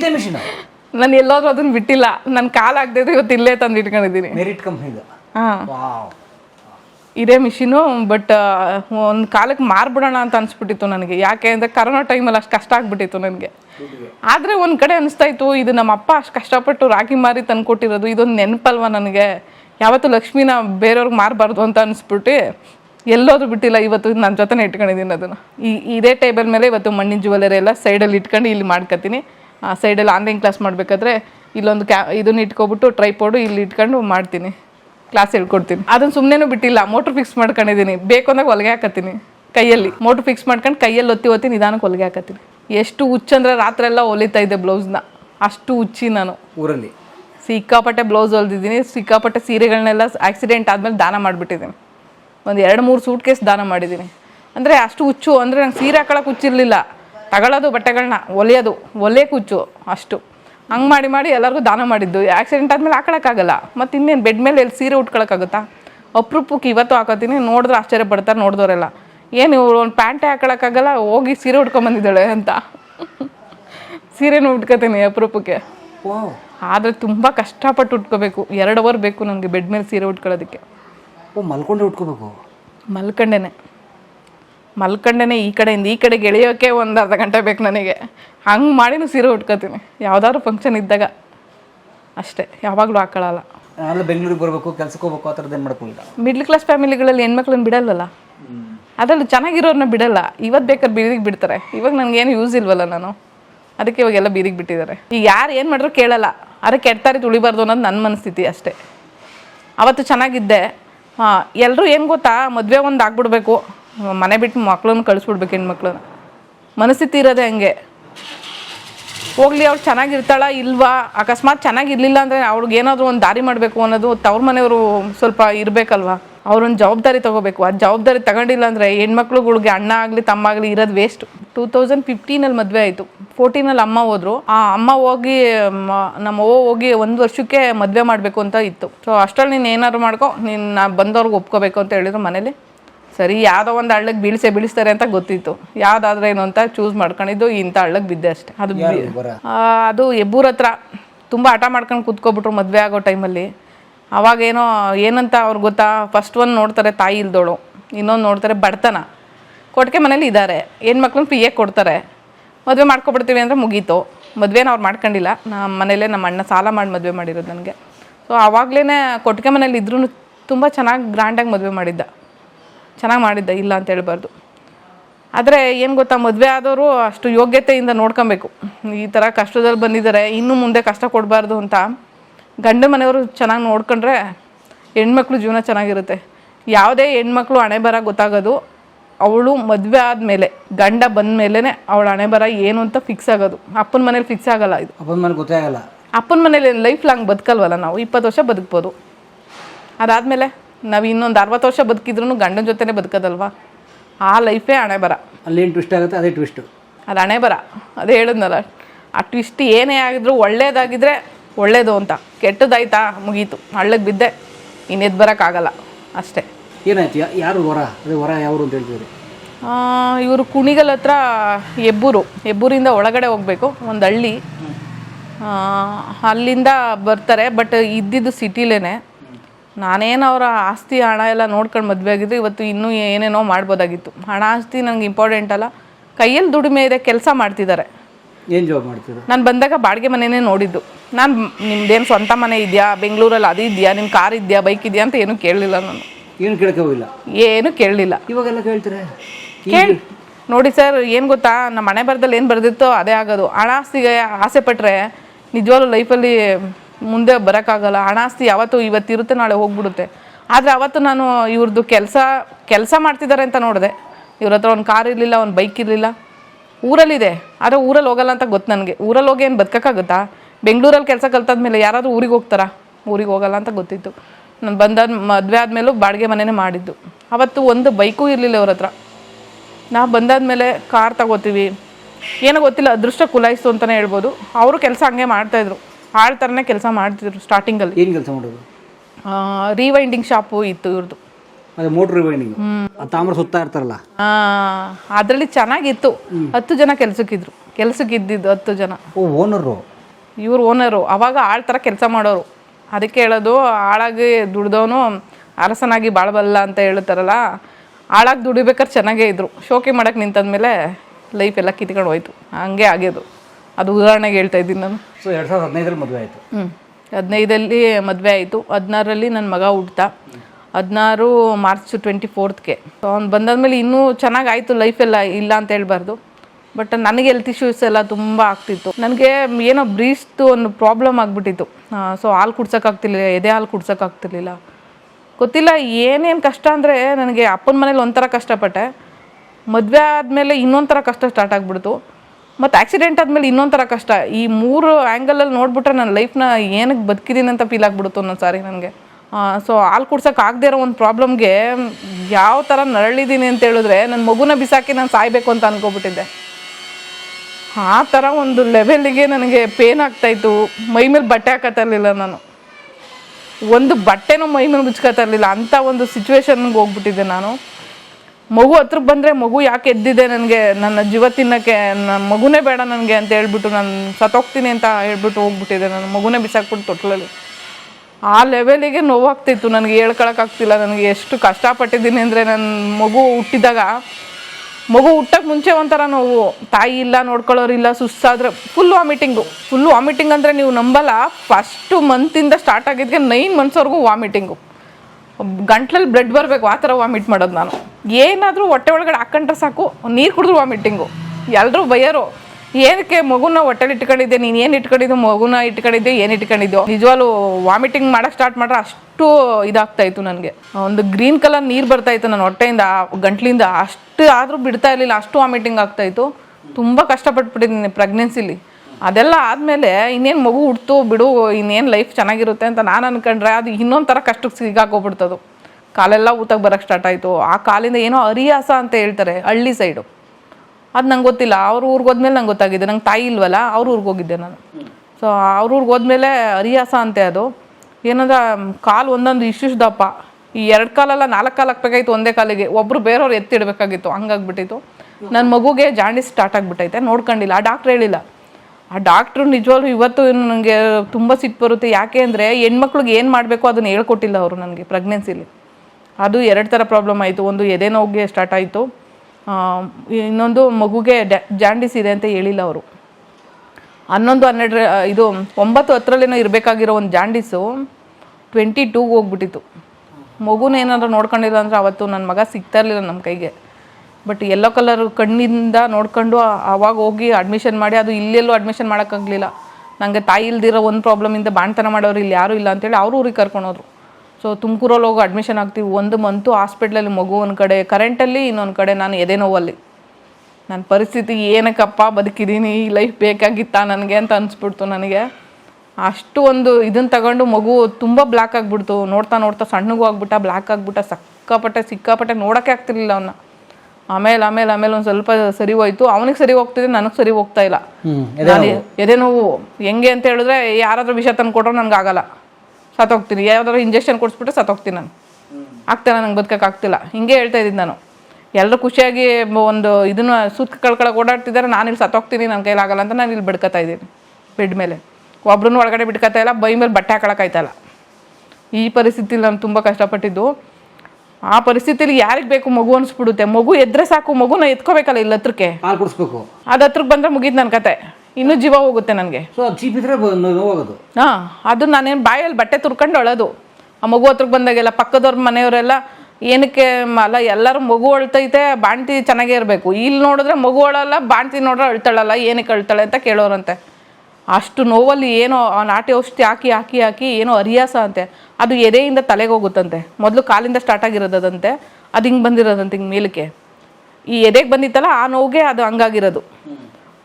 ಇದೆ ಮಿಷಿನ್? ನಾನು ಎಲ್ಲೋದ್ರೂ ಅದನ್ನ ಬಿಟ್ಟಿಲ್ಲ. ನನ್ನ ಕಾಲ್ ಆಗದೆ ಇವತ್ತು ಇಲ್ಲೇ ತಂದು ಇಟ್ಕೊಂಡಿದ್ದೀನಿ. ಮೆರಿಟ್ ಕಂಪ್ನಿದು ಹಾಂ. ವಾವ್ ಇದೇ ಮಿಷಿನು ಬಟ್ ಒಂದು ಕಾಲಕ್ಕೆ ಮಾರ್ಬಿಡೋಣ ಅಂತ ಅನ್ಸ್ಬಿಟ್ಟಿತ್ತು ನನಗೆ. ಯಾಕೆ ಅಂದರೆ ಕರೋನಾ ಟೈಮಲ್ಲಿ ಅಷ್ಟು ಕಷ್ಟ ಆಗ್ಬಿಟ್ಟಿತ್ತು ನನಗೆ. ಆದರೆ ಒಂದು ಕಡೆ ಅನಿಸ್ತಾ ಇತ್ತು ಇದು ನಮ್ಮ ಅಪ್ಪ ಅಷ್ಟು ಕಷ್ಟಪಟ್ಟು ರಾಗಿ ಮಾರಿ ತಂದ್ಕೊಟ್ಟಿರೋದು ಇದೊಂದು ನೆನಪಲ್ವ ನನಗೆ? ಯಾವತ್ತೂ ಲಕ್ಷ್ಮೀನ ಬೇರೆಯವ್ರಿಗೆ ಮಾರಬಾರ್ದು ಅಂತ ಅನಿಸ್ಬಿಟ್ಟು ಎಲ್ಲೋದ್ರೂ ಬಿಟ್ಟಿಲ್ಲ ಇವತ್ತು ನನ್ನ ಜೊತೆನೇ ಇಟ್ಕೊಂಡಿದ್ದೀನಿ ಅದನ್ನು. ಈ ಇದೇ ಟೇಬಲ್ ಮೇಲೆ ಇವತ್ತು ಮಣ್ಣಿನ ಜುವೆಲರಿ ಎಲ್ಲ ಸೈಡಲ್ಲಿ ಇಟ್ಕೊಂಡು ಇಲ್ಲಿ ಮಾಡ್ಕೊತೀನಿ ಆ ಸೈಡಲ್ಲಿ ಆನ್ಲೈನ್ ಕ್ಲಾಸ್ ಮಾಡಬೇಕಾದ್ರೆ ಇಲ್ಲೊಂದು ಕ್ಯಾ ಇದನ್ನ ಇಟ್ಕೊಬಿಟ್ಟು ಟ್ರೈಪೋಡು ಇಲ್ಲಿ ಇಟ್ಕೊಂಡು ಮಾಡ್ತೀನಿ. ಕ್ಲಾಸ್ ಹೇಳ್ಕೊಡ್ತೀನಿ. ಅದನ್ನು ಸುಮ್ಮನೆ ಬಿಟ್ಟಿಲ್ಲ ಮೋಟ್ರ್ ಫಿಕ್ಸ್ ಮಾಡ್ಕೊಂಡಿದ್ದೀನಿ ಬೇಕು ಅಂದಾಗ ಹೊಲಿಗೆ ಹಾಕತ್ತೀನಿ. ಕೈಯಲ್ಲಿ. ಮೋಟ್ರ್ ಫಿಕ್ಸ್ ಮಾಡ್ಕೊಂಡು ಕೈಯಲ್ಲಿ ಒತ್ತಿ ಒತ್ತಿ ನಿಧಾನಕ್ಕೆ ಹೊಲಿಗೆ ಹಾಕತ್ತೀನಿ. ಎಷ್ಟು ಹುಚ್ಚಂದ್ರೆ ರಾತ್ರಿ ಎಲ್ಲ ಹೊಲಿತಾ ಇದ್ದೆ ಬ್ಲೌಸ್ನ ಅಷ್ಟು ಹುಚ್ಚಿ ನಾನು. ಊರಲ್ಲಿ? ಸಿಕ್ಕಾಪಟ್ಟೆ ಬ್ಲೌಸ್ ಹೊಲ್ದಿದ್ದೀನಿ. ಸಿಕ್ಕಾಪಟ್ಟೆ ಸೀರೆಗಳನ್ನೆಲ್ಲ ಆಕ್ಸಿಡೆಂಟ್ ಆದಮೇಲೆ ದಾನ ಮಾಡಿಬಿಟ್ಟಿದ್ದೀನಿ. ಒಂದು ಎರಡು ಮೂರು ಸೂಟ್ ಕೇಸ್ ದಾನ ಮಾಡಿದ್ದೀನಿ. ಅಂದರೆ ಅಷ್ಟು ಹುಚ್ಚು ಅಂದರೆ ನಂಗೆ ಸೀರೆ ಹಾಕೊಳಕ್ಕೆ ಹುಚ್ಚಿರಲಿಲ್ಲ. ತಗೊಳ್ಳೋದು ಬಟ್ಟೆಗಳನ್ನ ಒಲೆಯೋದು ಒಲೆ ಕುಚ್ಚು ಅಷ್ಟು. ಹಂಗೆ ಮಾಡಿ ಮಾಡಿ ಎಲ್ಲರಿಗೂ ದಾನ ಮಾಡಿದ್ದು. ಆಕ್ಸಿಡೆಂಟ್ ಆದಮೇಲೆ ಹಾಕೊಳಕ್ಕಾಗಲ್ಲ ಮತ್ತು ಇನ್ನೇನು ಬೆಡ್ ಮೇಲೆ ಎಲ್ಲಿ ಸೀರೆ ಉಟ್ಕೊಳಕ್ಕಾಗುತ್ತಾ? ಅಪ್ರೂಪಕ್ಕೆ ಇವತ್ತು ಹಾಕೋತೀನಿ ನೋಡಿದ್ರೆ ಆಶ್ಚರ್ಯ ಪಡ್ತಾರೆ ನೋಡಿದವರೆಲ್ಲ. ಏನು ಇವಳು ಒಂದು ಪ್ಯಾಂಟೇ ಹಾಕೊಳಕ್ಕಾಗಲ್ಲ ಹೋಗಿ ಸೀರೆ ಉಟ್ಕೊಂಬಂದಿದ್ದಾಳೆ ಅಂತ. ಸೀರೆನೂ ಉಟ್ಕೋತೀನಿ ಅಪರೂಪಕ್ಕೆ. ಆದರೆ ತುಂಬ ಕಷ್ಟಪಟ್ಟು ಉಟ್ಕೋಬೇಕು. ಎರಡು ಅವರ್ ಬೇಕು ನನಗೆ ಬೆಡ್ ಮೇಲೆ ಸೀರೆ ಉಟ್ಕೊಳ್ಳೋದಕ್ಕೆ. ಓ ಮಲ್ಕೊಂಡೆ ಉಟ್ಕೋಬೇಕು? ಮಲ್ಕಂಡೆನೆ. ಮಲ್ಕಂಡೆನೆ ಈ ಕಡೆಯಿಂದ ಈ ಕಡೆಗೆ ಎಳೆಯೋಕ್ಕೆ ಒಂದು ಅರ್ಧ ಗಂಟೆ ಬೇಕು ನನಗೆ. ಹಂಗೆ ಮಾಡಿನೂ ಸೀರೆ ಉಟ್ಕೋತೀನಿ. ಯಾವುದಾದ್ರು ಫಂಕ್ಷನ್ ಇದ್ದಾಗ ಅಷ್ಟೇ. ಯಾವಾಗಲೂ ಹಾಕೊಳ್ಳಲ್ಲ ಅಲ್ಲ ಬೆಂಗಳೂರಿಗೆ ಬರಬೇಕು ಕೆಲಸಕ್ಕೆ ಹೋಗ್ಬೇಕು ಆ ಥರದ್ದು ಏನು ಮಾಡ್ಕೊಂಡಿಲ್ಲ ಮಿಡ್ಲ್ ಕ್ಲಾಸ್ ಫ್ಯಾಮಿಲಿಗಳಲ್ಲಿ ಹೆಣ್ಮಕ್ಳನ್ನ ಬಿಡಲ್ಲಲ್ಲ? ಅದರಲ್ಲಿ ಚೆನ್ನಾಗಿರೋರನ್ನ ಬಿಡಲ್ಲ. ಇವತ್ತು ಬೇಕಾದ್ರೆ ಬೀದಿಗೆ ಬಿಡ್ತಾರೆ. ಇವಾಗ ನನಗೇನು ಯೂಸ್ ಇಲ್ವಲ್ಲ ನಾನು. ಅದಕ್ಕೆ ಇವಾಗೆಲ್ಲ ಬೀದಿಗೆ ಬಿಟ್ಟಿದ್ದಾರೆ. ಈಗ ಯಾರು ಏನು ಮಾಡಿದ್ರು ಕೇಳಲ್ಲ. ಅದಕ್ಕೆ ಕೆಡ್ತಾರೆ ತುಳಿಬಾರ್ದು ಅನ್ನೋದು ನನ್ನ ಮನಸ್ಥಿತಿ ಅಷ್ಟೇ. ಅವತ್ತು ಚೆನ್ನಾಗಿದ್ದೆ. ಹಾಂ ಎಲ್ಲರೂ ಏನು ಗೊತ್ತಾ? ಮದುವೆ ಒಂದು ಆಗ್ಬಿಡ್ಬೇಕು. ಮನೆ ಬಿಟ್ಟು ಮಕ್ಳನ್ನ ಕಳಿಸ್ಬಿಡ್ಬೇಕು ಹೆಣ್ಮಕ್ಳನ್ನ ಮನಸ್ಥಿತಿ ಇರೋದೆ ಹಂಗೆ. ಹೋಗ್ಲಿ ಅವ್ರು ಚೆನ್ನಾಗಿರ್ತಾಳ ಇಲ್ವಾ? ಅಕಸ್ಮಾತ್ ಚೆನ್ನಾಗಿರ್ಲಿಲ್ಲ ಅಂದರೆ ಅವ್ಳಿಗೆ ಏನಾದರೂ ಒಂದು ದಾರಿ ಮಾಡಬೇಕು ಅನ್ನೋದು ತವ್ರ ಮನೆಯವರು ಸ್ವಲ್ಪ ಇರಬೇಕಲ್ವಾ? ಅವ್ರೊಂದು ಜವಾಬ್ದಾರಿ ತಗೋಬೇಕು. ಆ ಜವಾಬ್ದಾರಿ ತಗೊಂಡಿಲ್ಲ ಅಂದರೆ ಹೆಣ್ಮಕ್ಳುಗಳಿಗೆ ಅಣ್ಣ ಆಗಲಿ, ತಮ್ಮ ಆಗಲಿ ಇರೋದು ವೇಸ್ಟ್ ಟೂ ತೌಸಂಡ್ ಫಿಫ್ಟೀನಲ್ಲಿ ಮದುವೆ ಆಯಿತು. ಫೋರ್ಟೀನಲ್ಲಿ ಅಮ್ಮ ಹೋದ್ರು. ಆ ಅಮ್ಮ ಹೋಗಿ ನಮ್ಮ ಅವ್ವ ಹೋಗಿ ಒಂದು ವರ್ಷಕ್ಕೆ ಮದುವೆ ಮಾಡಬೇಕು ಅಂತ ಇತ್ತು. ಸೊ ಅಷ್ಟರಲ್ಲಿ ನೀನು ಏನಾದ್ರು ಮಾಡ್ಕೊ. ನೀನು ನಾ ಬಂದವ್ರಿಗೆ ಒಪ್ಕೋಬೇಕು ಅಂತ ಹೇಳಿದ್ರು ಮನೇಲಿ. ಸರಿ ಯಾವುದೋ ಒಂದು ಹಳ್ಳಕ್ಕೆ ಬೀಳ್ಸೆ ಬೀಳಿಸ್ತಾರೆ ಅಂತ ಗೊತ್ತಿತ್ತು. ಯಾವ್ದಾದ್ರೆ ಏನು ಅಂತ ಚೂಸ್ ಮಾಡ್ಕೊಂಡಿದ್ದು ಇಂಥ ಹಳ್ಳಕ್ಕೆ ಬಿದ್ದೆ ಅಷ್ಟೇ. ಅದು ಅದು ಎಬ್ಬೂರ ಹತ್ರ. ತುಂಬ ಹಠ ಮಾಡ್ಕೊಂಡು ಕೂತ್ಕೊಬಿಟ್ರು ಮದುವೆ ಆಗೋ ಟೈಮಲ್ಲಿ. ಅವಾಗೇನೋ ಏನಂತ ಅವ್ರಿಗೆ ಗೊತ್ತಾ ಫಸ್ಟ್ ಒಂದು ನೋಡ್ತಾರೆ ತಾಯಿ ಇಲ್ದೋಳು. ಇನ್ನೊಂದು ನೋಡ್ತಾರೆ ಬಡತನ. ಕೊಟ್ಟಿಗೆ ಮನೇಲಿ ಇದ್ದಾರೆ ಹೆಣ್ಮಕ್ಳನ್ನ ಫ್ರೀಯಾಗಿ ಕೊಡ್ತಾರೆ. ಮದುವೆ ಮಾಡ್ಕೊಬಿಡ್ತೀವಿ ಅಂದರೆ ಮುಗೀತು. ಮದುವೆನ ಅವ್ರು ಮಾಡ್ಕೊಂಡಿಲ್ಲ. ನಮ್ಮ ಮನೇಲೇ ನಮ್ಮ ಅಣ್ಣ ಸಾಲ ಮಾಡಿ ಮದುವೆ ಮಾಡಿರೋದು ನನಗೆ. ಸೊ ಆವಾಗಲೇ ಕೊಟ್ಟಿಗೆ ಮನೇಲಿ ಇದ್ರೂ ತುಂಬ ಚೆನ್ನಾಗಿ ಗ್ರ್ಯಾಂಡಾಗಿ ಮದುವೆ ಮಾಡಿದ್ದ. ಚೆನ್ನಾಗಿ ಮಾಡಿದ್ದೆ ಇಲ್ಲ ಅಂತ ಹೇಳ್ಬಾರ್ದು. ಆದರೆ ಏನು ಗೊತ್ತಾ ಮದುವೆ ಆದವರು ಅಷ್ಟು ಯೋಗ್ಯತೆಯಿಂದ ನೋಡ್ಕೊಬೇಕು. ಈ ಥರ ಕಷ್ಟದಲ್ಲಿ ಬಂದಿದ್ದಾರೆ ಇನ್ನು ಮುಂದೆ ಕಷ್ಟ ಕೊಡಬಾರ್ದು ಅಂತ ಗಂಡ ಮನೆಯವರು ಚೆನ್ನಾಗಿ ನೋಡ್ಕೊಂಡ್ರೆ ಹೆಣ್ಮಕ್ಳು ಜೀವನ ಚೆನ್ನಾಗಿರುತ್ತೆ. ಯಾವುದೇ ಹೆಣ್ಮಕ್ಳು ಹಣೆ ಬರ ಗೊತ್ತಾಗೋದು ಅವಳು ಮದುವೆ ಆದಮೇಲೆ ಗಂಡ ಬಂದ ಮೇಲೇ ಅವಳ ಹಣೆ ಬರ ಏನು ಅಂತ ಫಿಕ್ಸ್ ಆಗೋದು. ಅಪ್ಪನ ಮನೇಲಿ ಫಿಕ್ಸ್ ಆಗಲ್ಲ ಇದು. ಅಪ್ಪನ ಮನೆ ಗೊತ್ತೇ ಆಗಲ್ಲ. ಅಪ್ಪನ ಮನೇಲಿ ಲೈಫ್ ಲಾಂಗ್ ಬದುಕಲ್ವಲ್ಲ ನಾವು? ಇಪ್ಪತ್ತು ವರ್ಷ ಬದುಕ್ಬೋದು. ಅದಾದಮೇಲೆ ನಾವು ಇನ್ನೊಂದು ಅರವತ್ತು ವರ್ಷ ಬದುಕಿದ್ರು ಗಂಡನ ಜೊತೆನೇ ಬದುಕೋದಲ್ವಾ? ಆ ಲೈಫೇ ಹಣೆ ಬರ ಅಲ್ಲೇನು ಟ್ವಿಸ್ಟ್ ಆಗುತ್ತೆ? ಅದೇ ಟ್ವಿಸ್ಟು ಅದು ಹಣೆ ಬರ ಅದೇ ಹೇಳಿದ್ನಲ್ಲ ಆ ಟ್ವಿಸ್ಟ್ ಏನೇ ಆಗಿದ್ರು ಒಳ್ಳೇದಾಗಿದ್ರೆ ಒಳ್ಳೇದು ಅಂತ. ಕೆಟ್ಟದಾಯ್ತಾ? ಮುಗೀತು. ಹಳ್ಳಕ್ಕೆ ಬಿದ್ದೆ. ಇನ್ನೆದ್ದು ಬರೋಕ್ಕಾಗಲ್ಲ ಅಷ್ಟೇ. ಏನಾಯ್ತು? ಯಾರು ವರ? ಅದೇ ವರ ಯಾರು ಅಂತ ಹೇಳ್ತಿದ್ರು ಇವರು ಕುಣಿಗಲ್ ಹತ್ರ ಹೆಬ್ಬೂರು. ಹೆಬ್ಬೂರಿಂದ ಒಳಗಡೆ ಹೋಗಬೇಕು. ಒಂದು ಹಳ್ಳಿ. ಅಲ್ಲಿಂದ ಬರ್ತಾರೆ. ಬಟ್ ಇದ್ದಿದ್ದು ಸಿಟಿಲೇನೆ. ನಾನೇನು ಅವರ ಆಸ್ತಿ ಹಣ ಎಲ್ಲ ನೋಡ್ಕೊಂಡು ಮದುವೆ ಆಗಿದ್ದು ಇವತ್ತು ಇನ್ನೂ ಏನೇನೋ ಮಾಡ್ಬೋದಾಗಿತ್ತು. ಹಣ ಆಸ್ತಿ ನಂಗೆ ಇಂಪಾರ್ಟೆಂಟ್ ಅಲ್ಲ. ಕೈಯಲ್ಲಿ ದುಡಿಮೆ ಇದೆ ಕೆಲಸ ಮಾಡ್ತಿದ್ದಾರೆ ಏನು ಜಾಬ್ ಮಾಡ್ತೀರಾ ನಾನು ಬಂದಾಗ ಬಾಡಿಗೆ ಮನೆನೇ ನೋಡಿದ್ದು. ನಾನು ನಿಮ್ದೇನು ಸ್ವಂತ ಮನೆ ಇದೆಯಾ? ಬೆಂಗಳೂರಲ್ಲಿ ಅದು ಇದೆಯಾ? ನಿಮ್ಮ ಕಾರ್ ಇದೆಯಾ? ಬೈಕ್ ಇದೆಯಾ ಅಂತ ಏನೂ ಕೇಳಲಿಲ್ಲ ನಾನು. ಏನು ಕೇಳಕ್ಕೆ ಹೋಗಿಲ್ಲ? ಏನು ಕೇಳಲಿಲ್ಲ. ಇವಾಗೆಲ್ಲ ಕೇಳ್ತಾರೆ? ಕೇಳಿ ನೋಡಿ ಸರ್ ಏನು ಗೊತ್ತಾ? ನಮ್ಮ ಮನೆ ಬರದಲ್ಲಿ ಏನು ಬರೆದಿತ್ತೋ ಅದೇ ಆಗೋದು. ಹಣ ಆಸ್ತಿಗೆ ಆಸೆ ಪಟ್ಟರೆ ನಿಜವಾಗ್ಲೂ ಲೈಫಲ್ಲಿ ಮುಂದೆ ಬರೋಕ್ಕಾಗಲ್ಲ. ಹಣ ಆಸ್ತಿ ಯಾವತ್ತು ಇವತ್ತಿರುತ್ತೆ ನಾಳೆ ಹೋಗ್ಬಿಡುತ್ತೆ. ಆದರೆ ಅವತ್ತು ನಾನು ಇವ್ರದ್ದು ಕೆಲಸ ಕೆಲಸ ಮಾಡ್ತಿದ್ದಾರೆ ಅಂತ ನೋಡಿದೆ. ಇವ್ರ ಹತ್ರ ಒಂದು ಕಾರ್ ಇರಲಿಲ್ಲ, ಒಂದು ಬೈಕ್ ಇರಲಿಲ್ಲ. ಊರಲ್ಲಿದೆ. ಆದರೆ ಊರಲ್ಲಿ ಹೋಗಲ್ಲ ಅಂತ ಗೊತ್ತು ನನಗೆ. ಊರಲ್ಲಿ ಹೋಗಿ ಏನು ಬದುಕೋಕ್ಕಾಗುತ್ತಾ? ಬೆಂಗಳೂರಲ್ಲಿ ಕೆಲಸ ಕಲ್ತಾದ್ಮೇಲೆ ಯಾರಾದರೂ ಊರಿಗೆ ಹೋಗ್ತಾರಾ? ಊರಿಗೆ ಹೋಗಲ್ಲ ಅಂತ ಗೊತ್ತಿತ್ತು. ನಾನು ಬಂದಾದ, ಮದುವೆ ಆದಮೇಲೂ ಬಾಡಿಗೆ ಮನೆನೇ ಮಾಡಿದ್ದು. ಅವತ್ತು ಒಂದು ಬೈಕೂ ಇರಲಿಲ್ಲ ಅವ್ರ ಹತ್ರ. ನಾವು ಬಂದಾದ್ಮೇಲೆ ಕಾರ್ ತಗೋತೀವಿ. ಏನೋ ಗೊತ್ತಿಲ್ಲ, ಅದೃಷ್ಟ ಕುಲಾಯಿಸ್ತು ಅಂತಲೇ ಹೇಳ್ಬೋದು. ಅವರು ಕೆಲಸ ಹಂಗೆ ಮಾಡ್ತಾಯಿದ್ರು ಆಳ್ ಥರನೇ ಕೆಲಸ ಮಾಡ್ತಿದ್ರು ಸ್ಟಾರ್ಟಿಂಗಲ್ಲಿ ಏನು ಕೆಲಸ ಮಾಡೋದು? ರೀವೈಂಡಿಂಗ್ ಶಾಪು ಇತ್ತು ಇವ್ರದ್ದು ಅದೇ ಮೋಟ್ರ್ ರಿವೈಂಡಿಂಗ್ ಆ ತಾಮ್ರ ಸುತ್ತಾ ಇರ್ತಾರಲ್ಲ? ಅದರಲ್ಲಿ ಚೆನ್ನಾಗಿತ್ತು. ಹತ್ತು ಜನ ಕೆಲ್ಸಕ್ಕಿದ್ರು. ಕೆಲ್ಸಕ್ಕಿದ್ದಿದ್ದು ಹತ್ತು ಜನ. ಓ ಓನರು ಇವ್ರು ಓನರು ಅವಾಗ ಆಳ್ ಥರ ಕೆಲಸ ಮಾಡೋರು. ಅದಕ್ಕೆ ಹೇಳೋದು ಆಳಾಗಿ ದುಡ್ದವನು ಅರಸನಾಗಿ ಬಾಳಬಲ್ಲ ಅಂತ ಹೇಳ್ತಾರಲ್ಲ ಆಳಾಗಿ ದುಡಿಬೇಕಾದ್ರೆ ಚೆನ್ನಾಗೇ ಇದ್ರು. ಶೋಕಿ ಮಾಡಕ್ಕೆ ನಿಂತಾದ್ಮೇಲೆ ಲೈಫ್ ಎಲ್ಲ ಕಿತ್ಕೊಂಡು ಹೋಯ್ತು. ಹಂಗೆ ಆಗ್ಯದು. ಅದು ಉದಾಹರಣೆಗೆ ಹೇಳ್ತಾ ಇದ್ದೀನಿ ನಾನು. ಸೊ ಎರಡು ಸಾವಿರದ ಹದಿನೈದರಲ್ಲಿ ಮದುವೆ ಆಯಿತು. ಹ್ಞೂ ಹದಿನೈದಲ್ಲಿ ಮದುವೆ ಆಯಿತು. ಹದಿನಾರರಲ್ಲಿ ನನ್ನ ಮಗ ಹುಟ್ಟ ಹದಿನಾರು ಮಾರ್ಚ್ ಟ್ವೆಂಟಿ ಫೋರ್ತ್ಗೆ. ಅವ್ನು ಬಂದಾದ್ಮೇಲೆ ಇನ್ನೂ ಚೆನ್ನಾಗಿ ಆಯಿತು ಲೈಫೆಲ್ಲ ಇಲ್ಲ ಅಂತ ಹೇಳ್ಬಾರ್ದು. ಬಟ್ ನನಗೆ ಹೆಲ್ತ್ ಇಶ್ಯೂಸ್ ಎಲ್ಲ ತುಂಬ ಆಗ್ತಿತ್ತು. ನನಗೆ ಏನೋ ಬ್ರೀಸ್ದು ಒಂದು ಪ್ರಾಬ್ಲಮ್ ಆಗಿಬಿಟ್ಟಿತ್ತು. ಸೊ ಹಾಲು ಕುಡ್ಸೋಕ್ಕಾಗ್ತಿರ್ಲಿಲ್ಲ ಎದೆ ಹಾಲು ಕುಡ್ಸೋಕ್ಕಾಗ್ತಿರ್ಲಿಲ್ಲ ಗೊತ್ತಿಲ್ಲ ಏನೇನು ಕಷ್ಟ ಅಂದರೆ ನನಗೆ ಅಪ್ಪನ ಮನೇಲಿ ಒಂಥರ ಕಷ್ಟಪಟ್ಟೆ. ಮದುವೆ ಆದಮೇಲೆ ಇನ್ನೊಂಥರ ಕಷ್ಟ ಸ್ಟಾರ್ಟ್ ಆಗಿಬಿಡ್ತು. ಮತ್ತು ಆಕ್ಸಿಡೆಂಟ್ ಆದಮೇಲೆ ಇನ್ನೊಂಥರ ಕಷ್ಟ. ಈ ಮೂರು ಆ್ಯಂಗಲಲ್ಲಿ ನೋಡ್ಬಿಟ್ರೆ ನನ್ನ ಲೈಫ್ನ ಏನಕ್ಕೆ ಬದುಕಿದ್ದೀನಿ ಅಂತ ಫೀಲ್ ಆಗ್ಬಿಡುತ್ತೆ ಒಂದೊಂದು ಸಾರಿ ನನಗೆ. ಸೊ ಹಾಲು ಕುಡ್ಸೋಕೆ ಆಗದೆ ಇರೋ ಒಂದು ಪ್ರಾಬ್ಲಮ್ಗೆ ಯಾವ ಥರ ನರಳಿದ್ದೀನಿ ಅಂತ ಹೇಳಿದ್ರೆ ನನ್ನ ಮಗುನ ಬಿಸಾಕಿ ನಾನು ಸಾಯಬೇಕು ಅಂತ ಅನ್ಕೋಬಿಟ್ಟಿದ್ದೆ. ಆ ಥರ ಒಂದು ಲೆವೆಲ್ಲಿಗೆ ನನಗೆ ಪೇನ್ ಆಗ್ತಾಯಿತ್ತು ಮೈ ಮೇಲೆ ಬಟ್ಟೆ ಹಾಕತ್ತಿರಲಿಲ್ಲ ನಾನು. ಒಂದು ಬಟ್ಟೆನೂ ಮೈ ಮೇಲೆ ಮುಚ್ಕೋತಾ ಇರಲಿಲ್ಲ ಅಂಥ ಒಂದು ಸಿಚುವೇಶನ್ಗೆ ಹೋಗ್ಬಿಟ್ಟಿದ್ದೆ ನಾನು. ಮಗು ಹತ್ರಕ್ಕೆ ಬಂದರೆ ಮಗು ಯಾಕೆ ಎದ್ದಿದೆ ನನಗೆ? ನನ್ನ ಜೀವ ತಿನ್ನೋಕ್ಕೆ, ನನ್ನ ಮಗುನೇ ಬೇಡ ನನಗೆ ಅಂತ ಹೇಳ್ಬಿಟ್ಟು ನಾನು ಸತ್ತೋಗ್ತೀನಿ ಅಂತ ಹೇಳ್ಬಿಟ್ಟು ಹೋಗ್ಬಿಟ್ಟಿದೆ. ನನ್ನ ಮಗುನೇ ಬಿಸಾಕ್ಬಿಟ್ಟು ತೊಟ್ಲಲ್ಲಿ. ಆ ಲೆವೆಲಿಗೆ ನೋವಾಗ್ತಿತ್ತು. ನನಗೆ ಹೇಳ್ಕೊಳಕ್ಕಾಗ್ತಿಲ್ಲ. ನನಗೆ ಎಷ್ಟು ಕಷ್ಟಪಟ್ಟಿದ್ದೀನಿ ಅಂದರೆ ನನ್ನ ಮಗು ಹುಟ್ಟಿದಾಗ, ಮಗು ಹುಟ್ಟಕ್ಕೆ ಮುಂಚೆ ಒಂಥರ ನೋವು. ತಾಯಿ ಇಲ್ಲ ನೋಡ್ಕೊಳ್ಳೋರಿಲ್ಲ ಸುಸ್ತಾದ್ರೆ ಫುಲ್ ವಾಮಿಟಿಂಗು ಫುಲ್ ವಾಮಿಟಿಂಗ್ ಅಂದರೆ ನೀವು ನಂಬಲ್ಲ. ಫಸ್ಟು ಮಂತಿಂದ ಸ್ಟಾರ್ಟ್ ಆಗಿದ್ದಕ್ಕೆ ನೈನ್ ಮಂತ್ಸ್ವರೆಗೂ ವಾಮಿಟಿಂಗು ಗಂಟ್ಲಲ್ಲಿ ಬ್ಲಡ್ ಬರಬೇಕು. ಆ ಥರ ವಾಮಿಟ್ ಮಾಡೋದು ನಾನು. ಏನಾದರೂ ಹೊಟ್ಟೆ ಒಳಗಡೆ ಹಾಕೊಂಡ್ರೆ ಸಾಕು, ನೀರು ಕುಡಿದ್ರು ವಾಮಿಟಿಂಗು ಎಲ್ಲರೂ ಭಯರು ಏನಕ್ಕೆ ಮಗುನ ಹೊಟ್ಟೆಲಿ ಇಟ್ಕೊಂಡಿದ್ದೆ? ನೀನು ಏನು ಇಟ್ಕೊಂಡಿದ್ದು? ಮಗುನ ಇಟ್ಕೊಂಡಿದ್ದೆ, ಏನು ಇಟ್ಕೊಂಡಿದ್ದೆ ನಿಜವಾಗ್ಲೂ ವಾಮಿಟಿಂಗ್ ಮಾಡೋಕ್ಕೆ ಸ್ಟಾರ್ಟ್ ಮಾಡ್ರೆ ಅಷ್ಟು ಇದಾಗ್ತಾ ಇತ್ತು ನನಗೆ. ಒಂದು ಗ್ರೀನ್ ಕಲರ್ ನೀರು ಬರ್ತಾ ಇತ್ತು ನನ್ನ ಹೊಟ್ಟೆಯಿಂದ, ಗಂಟ್ಲಿಂದ. ಅಷ್ಟು ಆದರೂ ಬಿಡ್ತಾ ಇರಲಿಲ್ಲ, ಅಷ್ಟು ವಾಮಿಟಿಂಗ್ ಆಗ್ತಾ ಇತ್ತು. ತುಂಬ ಕಷ್ಟಪಟ್ಬಿಟ್ಟಿದ್ದೀನಿ ಪ್ರೆಗ್ನೆನ್ಸಿಲಿ ಅದೆಲ್ಲ ಆದಮೇಲೆ ಇನ್ನೇನು ಮಗು ಹುಡ್ತು, ಬಿಡು, ಇನ್ನೇನು ಲೈಫ್ ಚೆನ್ನಾಗಿರುತ್ತೆ ಅಂತ ನಾನು ಅನ್ಕೊಂಡ್ರೆ ಅದು ಇನ್ನೊಂದು ಥರ ಕಷ್ಟಕ್ಕೆ ಸಿಗಾಕೋಗ್ಬಿಡ್ತದು ಕಾಲೆಲ್ಲ ಊತಕ್ಕೆ ಬರೋಕ್ಕೆ ಸ್ಟಾರ್ಟ್ ಆಯಿತು. ಆ ಕಾಲಿಂದ ಏನೋ ಅರಿಯಾಸ ಅಂತ ಹೇಳ್ತಾರೆ ಹಳ್ಳಿ ಸೈಡು ಅದು ನಂಗೆ ಗೊತ್ತಿಲ್ಲ. ಅವ್ರ ಊರಿಗೆ ಹೋದ್ಮೇಲೆ ನಂಗೆ ಗೊತ್ತಾಗಿದೆ. ನಂಗೆ ತಾಯಿ ಇಲ್ವಲ್ಲ, ಅವ್ರ ಊರಿಗೆ ಹೋಗಿದ್ದೆ ನಾನು. ಸೊ ಅವ್ರ ಊರಿಗೆ ಹೋದ್ಮೇಲೆ ಅರಿಯಾಸ ಅಂತೆ ಅದು. ಏನಂದ್ರೆ, ಕಾಲು ಒಂದೊಂದು ಇಷ್ಟು ದಪ್ಪ ಈ ಎರಡು ಕಾಲೆಲ್ಲ, ನಾಲ್ಕು ಕಾಲು ಹಾಕ್ಬೇಕಾಯ್ತು ಒಂದೇ ಕಾಲಿಗೆ. ಒಬ್ಬರು ಬೇರೆಯವ್ರು ಎತ್ತಿಡಬೇಕಾಗಿತ್ತು. ಹಂಗಾಗ್ಬಿಟ್ಟಿತ್ತು. ನನ್ನ ಮಗುಗೆ ಜಾಂಡಿಸ್ ಸ್ಟಾರ್ಟ್ ಆಗಿಬಿಟ್ಟೈತೆ. ನೋಡ್ಕೊಂಡಿಲ್ಲ. ಆ ಡಾಕ್ಟ್ರ್ ಹೇಳಿಲ್ಲ. ಆ ಡಾಕ್ಟ್ರು ನಿಜವಾಗ್ಲೂ ಇವತ್ತು ನನಗೆ ತುಂಬ ಸಿಟ್ಟು ಬರುತ್ತೆ. ಯಾಕೆ ಅಂದರೆ, ಹೆಣ್ಮಕ್ಳಿಗೆ ಏನು ಮಾಡಬೇಕು ಅದನ್ನು ಹೇಳ್ಕೊಟ್ಟಿಲ್ಲ ಅವರು ನನಗೆ ಪ್ರೆಗ್ನೆನ್ಸಿಲಿ ಅದು ಎರಡು ಥರ ಪ್ರಾಬ್ಲಮ್ ಆಯಿತು. ಒಂದು ಎದೆ ನೋವಿಗೆ ಸ್ಟಾರ್ಟ್ ಆಯಿತು. ಇನ್ನೊಂದು ಮಗುಗೆ ಜಾಂಡಿಸ್ ಇದೆ ಅಂತ ಹೇಳಿಲ್ಲ ಅವರು. ಹನ್ನೊಂದು, ಹನ್ನೆರಡು ಇದು ಒಂಬತ್ತು ಹತ್ತರಲ್ಲೇನೋ ಇರಬೇಕಾಗಿರೋ ಒಂದು ಜಾಂಡಿಸು ಟ್ವೆಂಟಿ ಟೂಗೆ ಹೋಗ್ಬಿಟ್ಟಿತ್ತು. ಮಗುನ ಏನಾದರೂ ನೋಡ್ಕೊಂಡಿಲ್ಲ ಅಂದರೆ ಅವತ್ತು ನನ್ನ ಮಗ ಸಿಗ್ತಾ ಇರಲಿಲ್ಲ ನಮ್ಮ ಕೈಗೆ. ಬಟ್ ಎಲ್ಲೋ ಕಲರ್ ಕಣ್ಣಿಂದ ನೋಡ್ಕೊಂಡು ಆವಾಗ ಹೋಗಿ ಅಡ್ಮಿಷನ್ ಮಾಡಿ, ಅದು ಇಲ್ಲೆಲ್ಲೂ ಅಡ್ಮಿಷನ್ ಮಾಡೋಕ್ಕಾಗಲಿಲ್ಲ ನನಗೆ ತಾಯಿ ಇಲ್ದಿರೋ ಒಂದು ಪ್ರಾಬ್ಲಮಿಂದ ಬಾಣ್ತನ ಮಾಡೋರು ಇಲ್ಲಿ ಯಾರೂ ಇಲ್ಲ ಅಂತೇಳಿ ಅವರು ಊರಿಗೆ ಕರ್ಕೊಂಡೋದ್ರು ಸೊ ತುಮಕೂರಲ್ಲಿ ಹೋಗಿ ಅಡ್ಮಿಷನ್ ಆಗ್ತೀವಿ. ಒಂದು ಮಂತು ಹಾಸ್ಪಿಟ್ಲಲ್ಲಿ ಮಗು ಒಂದು ಕಡೆ ಕರೆಂಟಲ್ಲಿ ಇನ್ನೊಂದು ಕಡೆ ನಾನು ಎದೆ ನೋವಲ್ಲಿ. ನನ್ನ ಪರಿಸ್ಥಿತಿ ಏನಕ್ಕಪ್ಪ ಬದುಕಿದ್ದೀನಿ ಈ ಲೈಫ್ ಬೇಕಾಗಿತ್ತಾ ನನಗೆ ಅಂತ ಅನಿಸ್ಬಿಡ್ತು ನನಗೆ. ಅಷ್ಟು ಒಂದು ಇದನ್ನು ತಗೊಂಡು ಮಗು ತುಂಬ ಬ್ಲ್ಯಾಕ್ ಆಗಿಬಿಡ್ತು. ನೋಡ್ತಾ ನೋಡ್ತಾ ಸಣ್ಣಗೂ ಆಗ್ಬಿಟ್ಟ ಬ್ಲ್ಯಾಕ್ ಆಗಿಬಿಟ್ಟ ಸಕ್ಕಾಪಟ್ಟೆ ಸಿಕ್ಕಾಪಟ್ಟೆ ನೋಡೋಕ್ಕೆ ಆಗ್ತಿರ್ಲಿಲ್ಲ ಅವನ್ನ ಆಮೇಲೆ ಆಮೇಲೆ ಆಮೇಲೆ ಒಂದು ಸ್ವಲ್ಪ ಸರಿ ಹೋಯ್ತು. ಅವನಿಗೆ ಸರಿ ಹೋಗ್ತಿದೆ ನನಗೆ ಸರಿ ಹೋಗ್ತಾ ಇಲ್ಲ. ಎದೆ ನೋವು. ಹೆಂಗೆ ಅಂತ ಹೇಳಿದ್ರೆ ಯಾರಾದ್ರೂ ವಿಷಯ ತಂದು ಕೊಟ್ಟರು ನನಗಾಗಲ್ಲ ಆಗಲ್ಲ. ಸತ್ತೋಗ್ತೀನಿ. ಯಾವ್ದಾದ್ರು ಇಂಜೆಕ್ಷನ್ ಕೊಡಿಸ್ಬಿಟ್ಟು ಸತ್ತೋಗ್ತೀನಿ ನಾನು. ಆಗ್ತಾನೆ ನಂಗೆ ಬದುಕಕ್ಕೆ ಆಗ್ತಿಲ್ಲ. ಹಿಂಗೆ ಹೇಳ್ತಾ ಇದ್ದೀನಿ ನಾನು. ಎಲ್ಲರೂ ಖುಷಿಯಾಗಿ ಒಂದು ಇದನ್ನು ಸುತ್ತ ಕಳ್ಕೊಳಕ್ಕೆ ಓಡಾಡ್ತಿದ್ದಾರೆ. ನಾನು ಇಲ್ಲಿ ಸತ್ತೋಗ್ತೀನಿ ನನ್ನ ಕೈಲಾಗಲ್ಲ ಅಂತ ನಾನು ಇಲ್ಲಿ ಬಿಡ್ಕೊತಾ ಇದ್ದೀನಿ ಬೆಡ್ ಮೇಲೆ. ಒಬ್ರನ್ನೂ ಒಳಗಡೆ ಬಿಡ್ಕೊತಾ ಇಲ್ಲ ಬೈ ಮೇಲೆ ಬಟ್ಟೆ ಹಾಕೊಳಕ್ಕಾಯ್ತಲ್ಲ ಈ ಪರಿಸ್ಥಿತಿಲಿ ನಾನು ತುಂಬ ಕಷ್ಟಪಟ್ಟಿದ್ದು. ಆ ಪರಿಸ್ಥಿತಿಲಿ ಯಾರಿಗೆ ಬೇಕು ಮಗು ಅನಿಸ್ಬಿಡುತ್ತೆ. ಮಗು ಎದ್ರೆ ಸಾಕು ಮಗುನ ಎತ್ಕೋಬೇಕಲ್ಲ ಇಲ್ಲಿ ಹತ್ರಕ್ಕೆ ಹಾಲು ಕುಡಿಸ್ಬೇಕು. ಅದು ಹತ್ರಕ್ಕೆ ಬಂದರೆ ಮುಗೀತು ನನ್ನ ಕತೆ. ಇನ್ನೂ ಜೀವ ಹೋಗುತ್ತೆ ನನಗೆ. ಸೊ ಅದು ಚೀಪ್ ಇದ್ರೆ ಬ- ನೋವಾಗೋದು ಹಾಂ ಅದು ನಾನೇನು ಬಾಯಲ್ಲಿ ಬಟ್ಟೆ ತುರ್ಕೊಂಡು ಅಳೋದು. ಆ ಮಗು ಹತ್ರಕ್ಕೆ ಬಂದಾಗೆಲ್ಲ ಪಕ್ಕದವ್ರ ಮನೆಯವರೆಲ್ಲ ಏನಕ್ಕೆ ಮ- ಅಲ್ಲ ಎಲ್ಲರೂ ಮಗು ಅಳ್ತೈತೆ ಬಾಣ್ತಿ ಚೆನ್ನಾಗೇ ಇರಬೇಕು. ಇಲ್ಲಿ ನೋಡಿದ್ರೆ ಮಗು ಅಳಲ್ಲ ಬಾಣ್ತಿ ನೋಡಿದ್ರೆ ಅಳ್ತಾಳಲ್ಲ ಏನಕ್ಕೆ ಅಳ್ತಾಳೆ ಅಂತ ಕೇಳೋರಂತೆ. ಅಷ್ಟು ನೋವಲ್ಲಿ ಏನೋ ಆ ನಾಟಿ ಔಷಧಿ ಹಾಕಿ ಹಾಕಿ ಹಾಕಿ ಏನೋ ಅರಿಯಾಸ ಅಂತೆ. ಅದು ಎದೆಯಿಂದ ತಲೆಗೆ ಹೋಗುತ್ತಂತೆ. ಮೊದಲು ಕಾಲಿಂದ ಸ್ಟಾರ್ಟ್ ಆಗಿರೋದಂತೆ ಅದು ಹಿಂಗೆ ಬಂದಿರೋದಂತೆ ಹಿಂಗೆ ಮೇಲಕ್ಕೆ. ಈ ಎದೆಗೆ ಬಂದಿತ್ತಲ್ಲ ಆ ನೋವಿಗೆ ಅದು ಹಂಗಾಗಿರೋದು.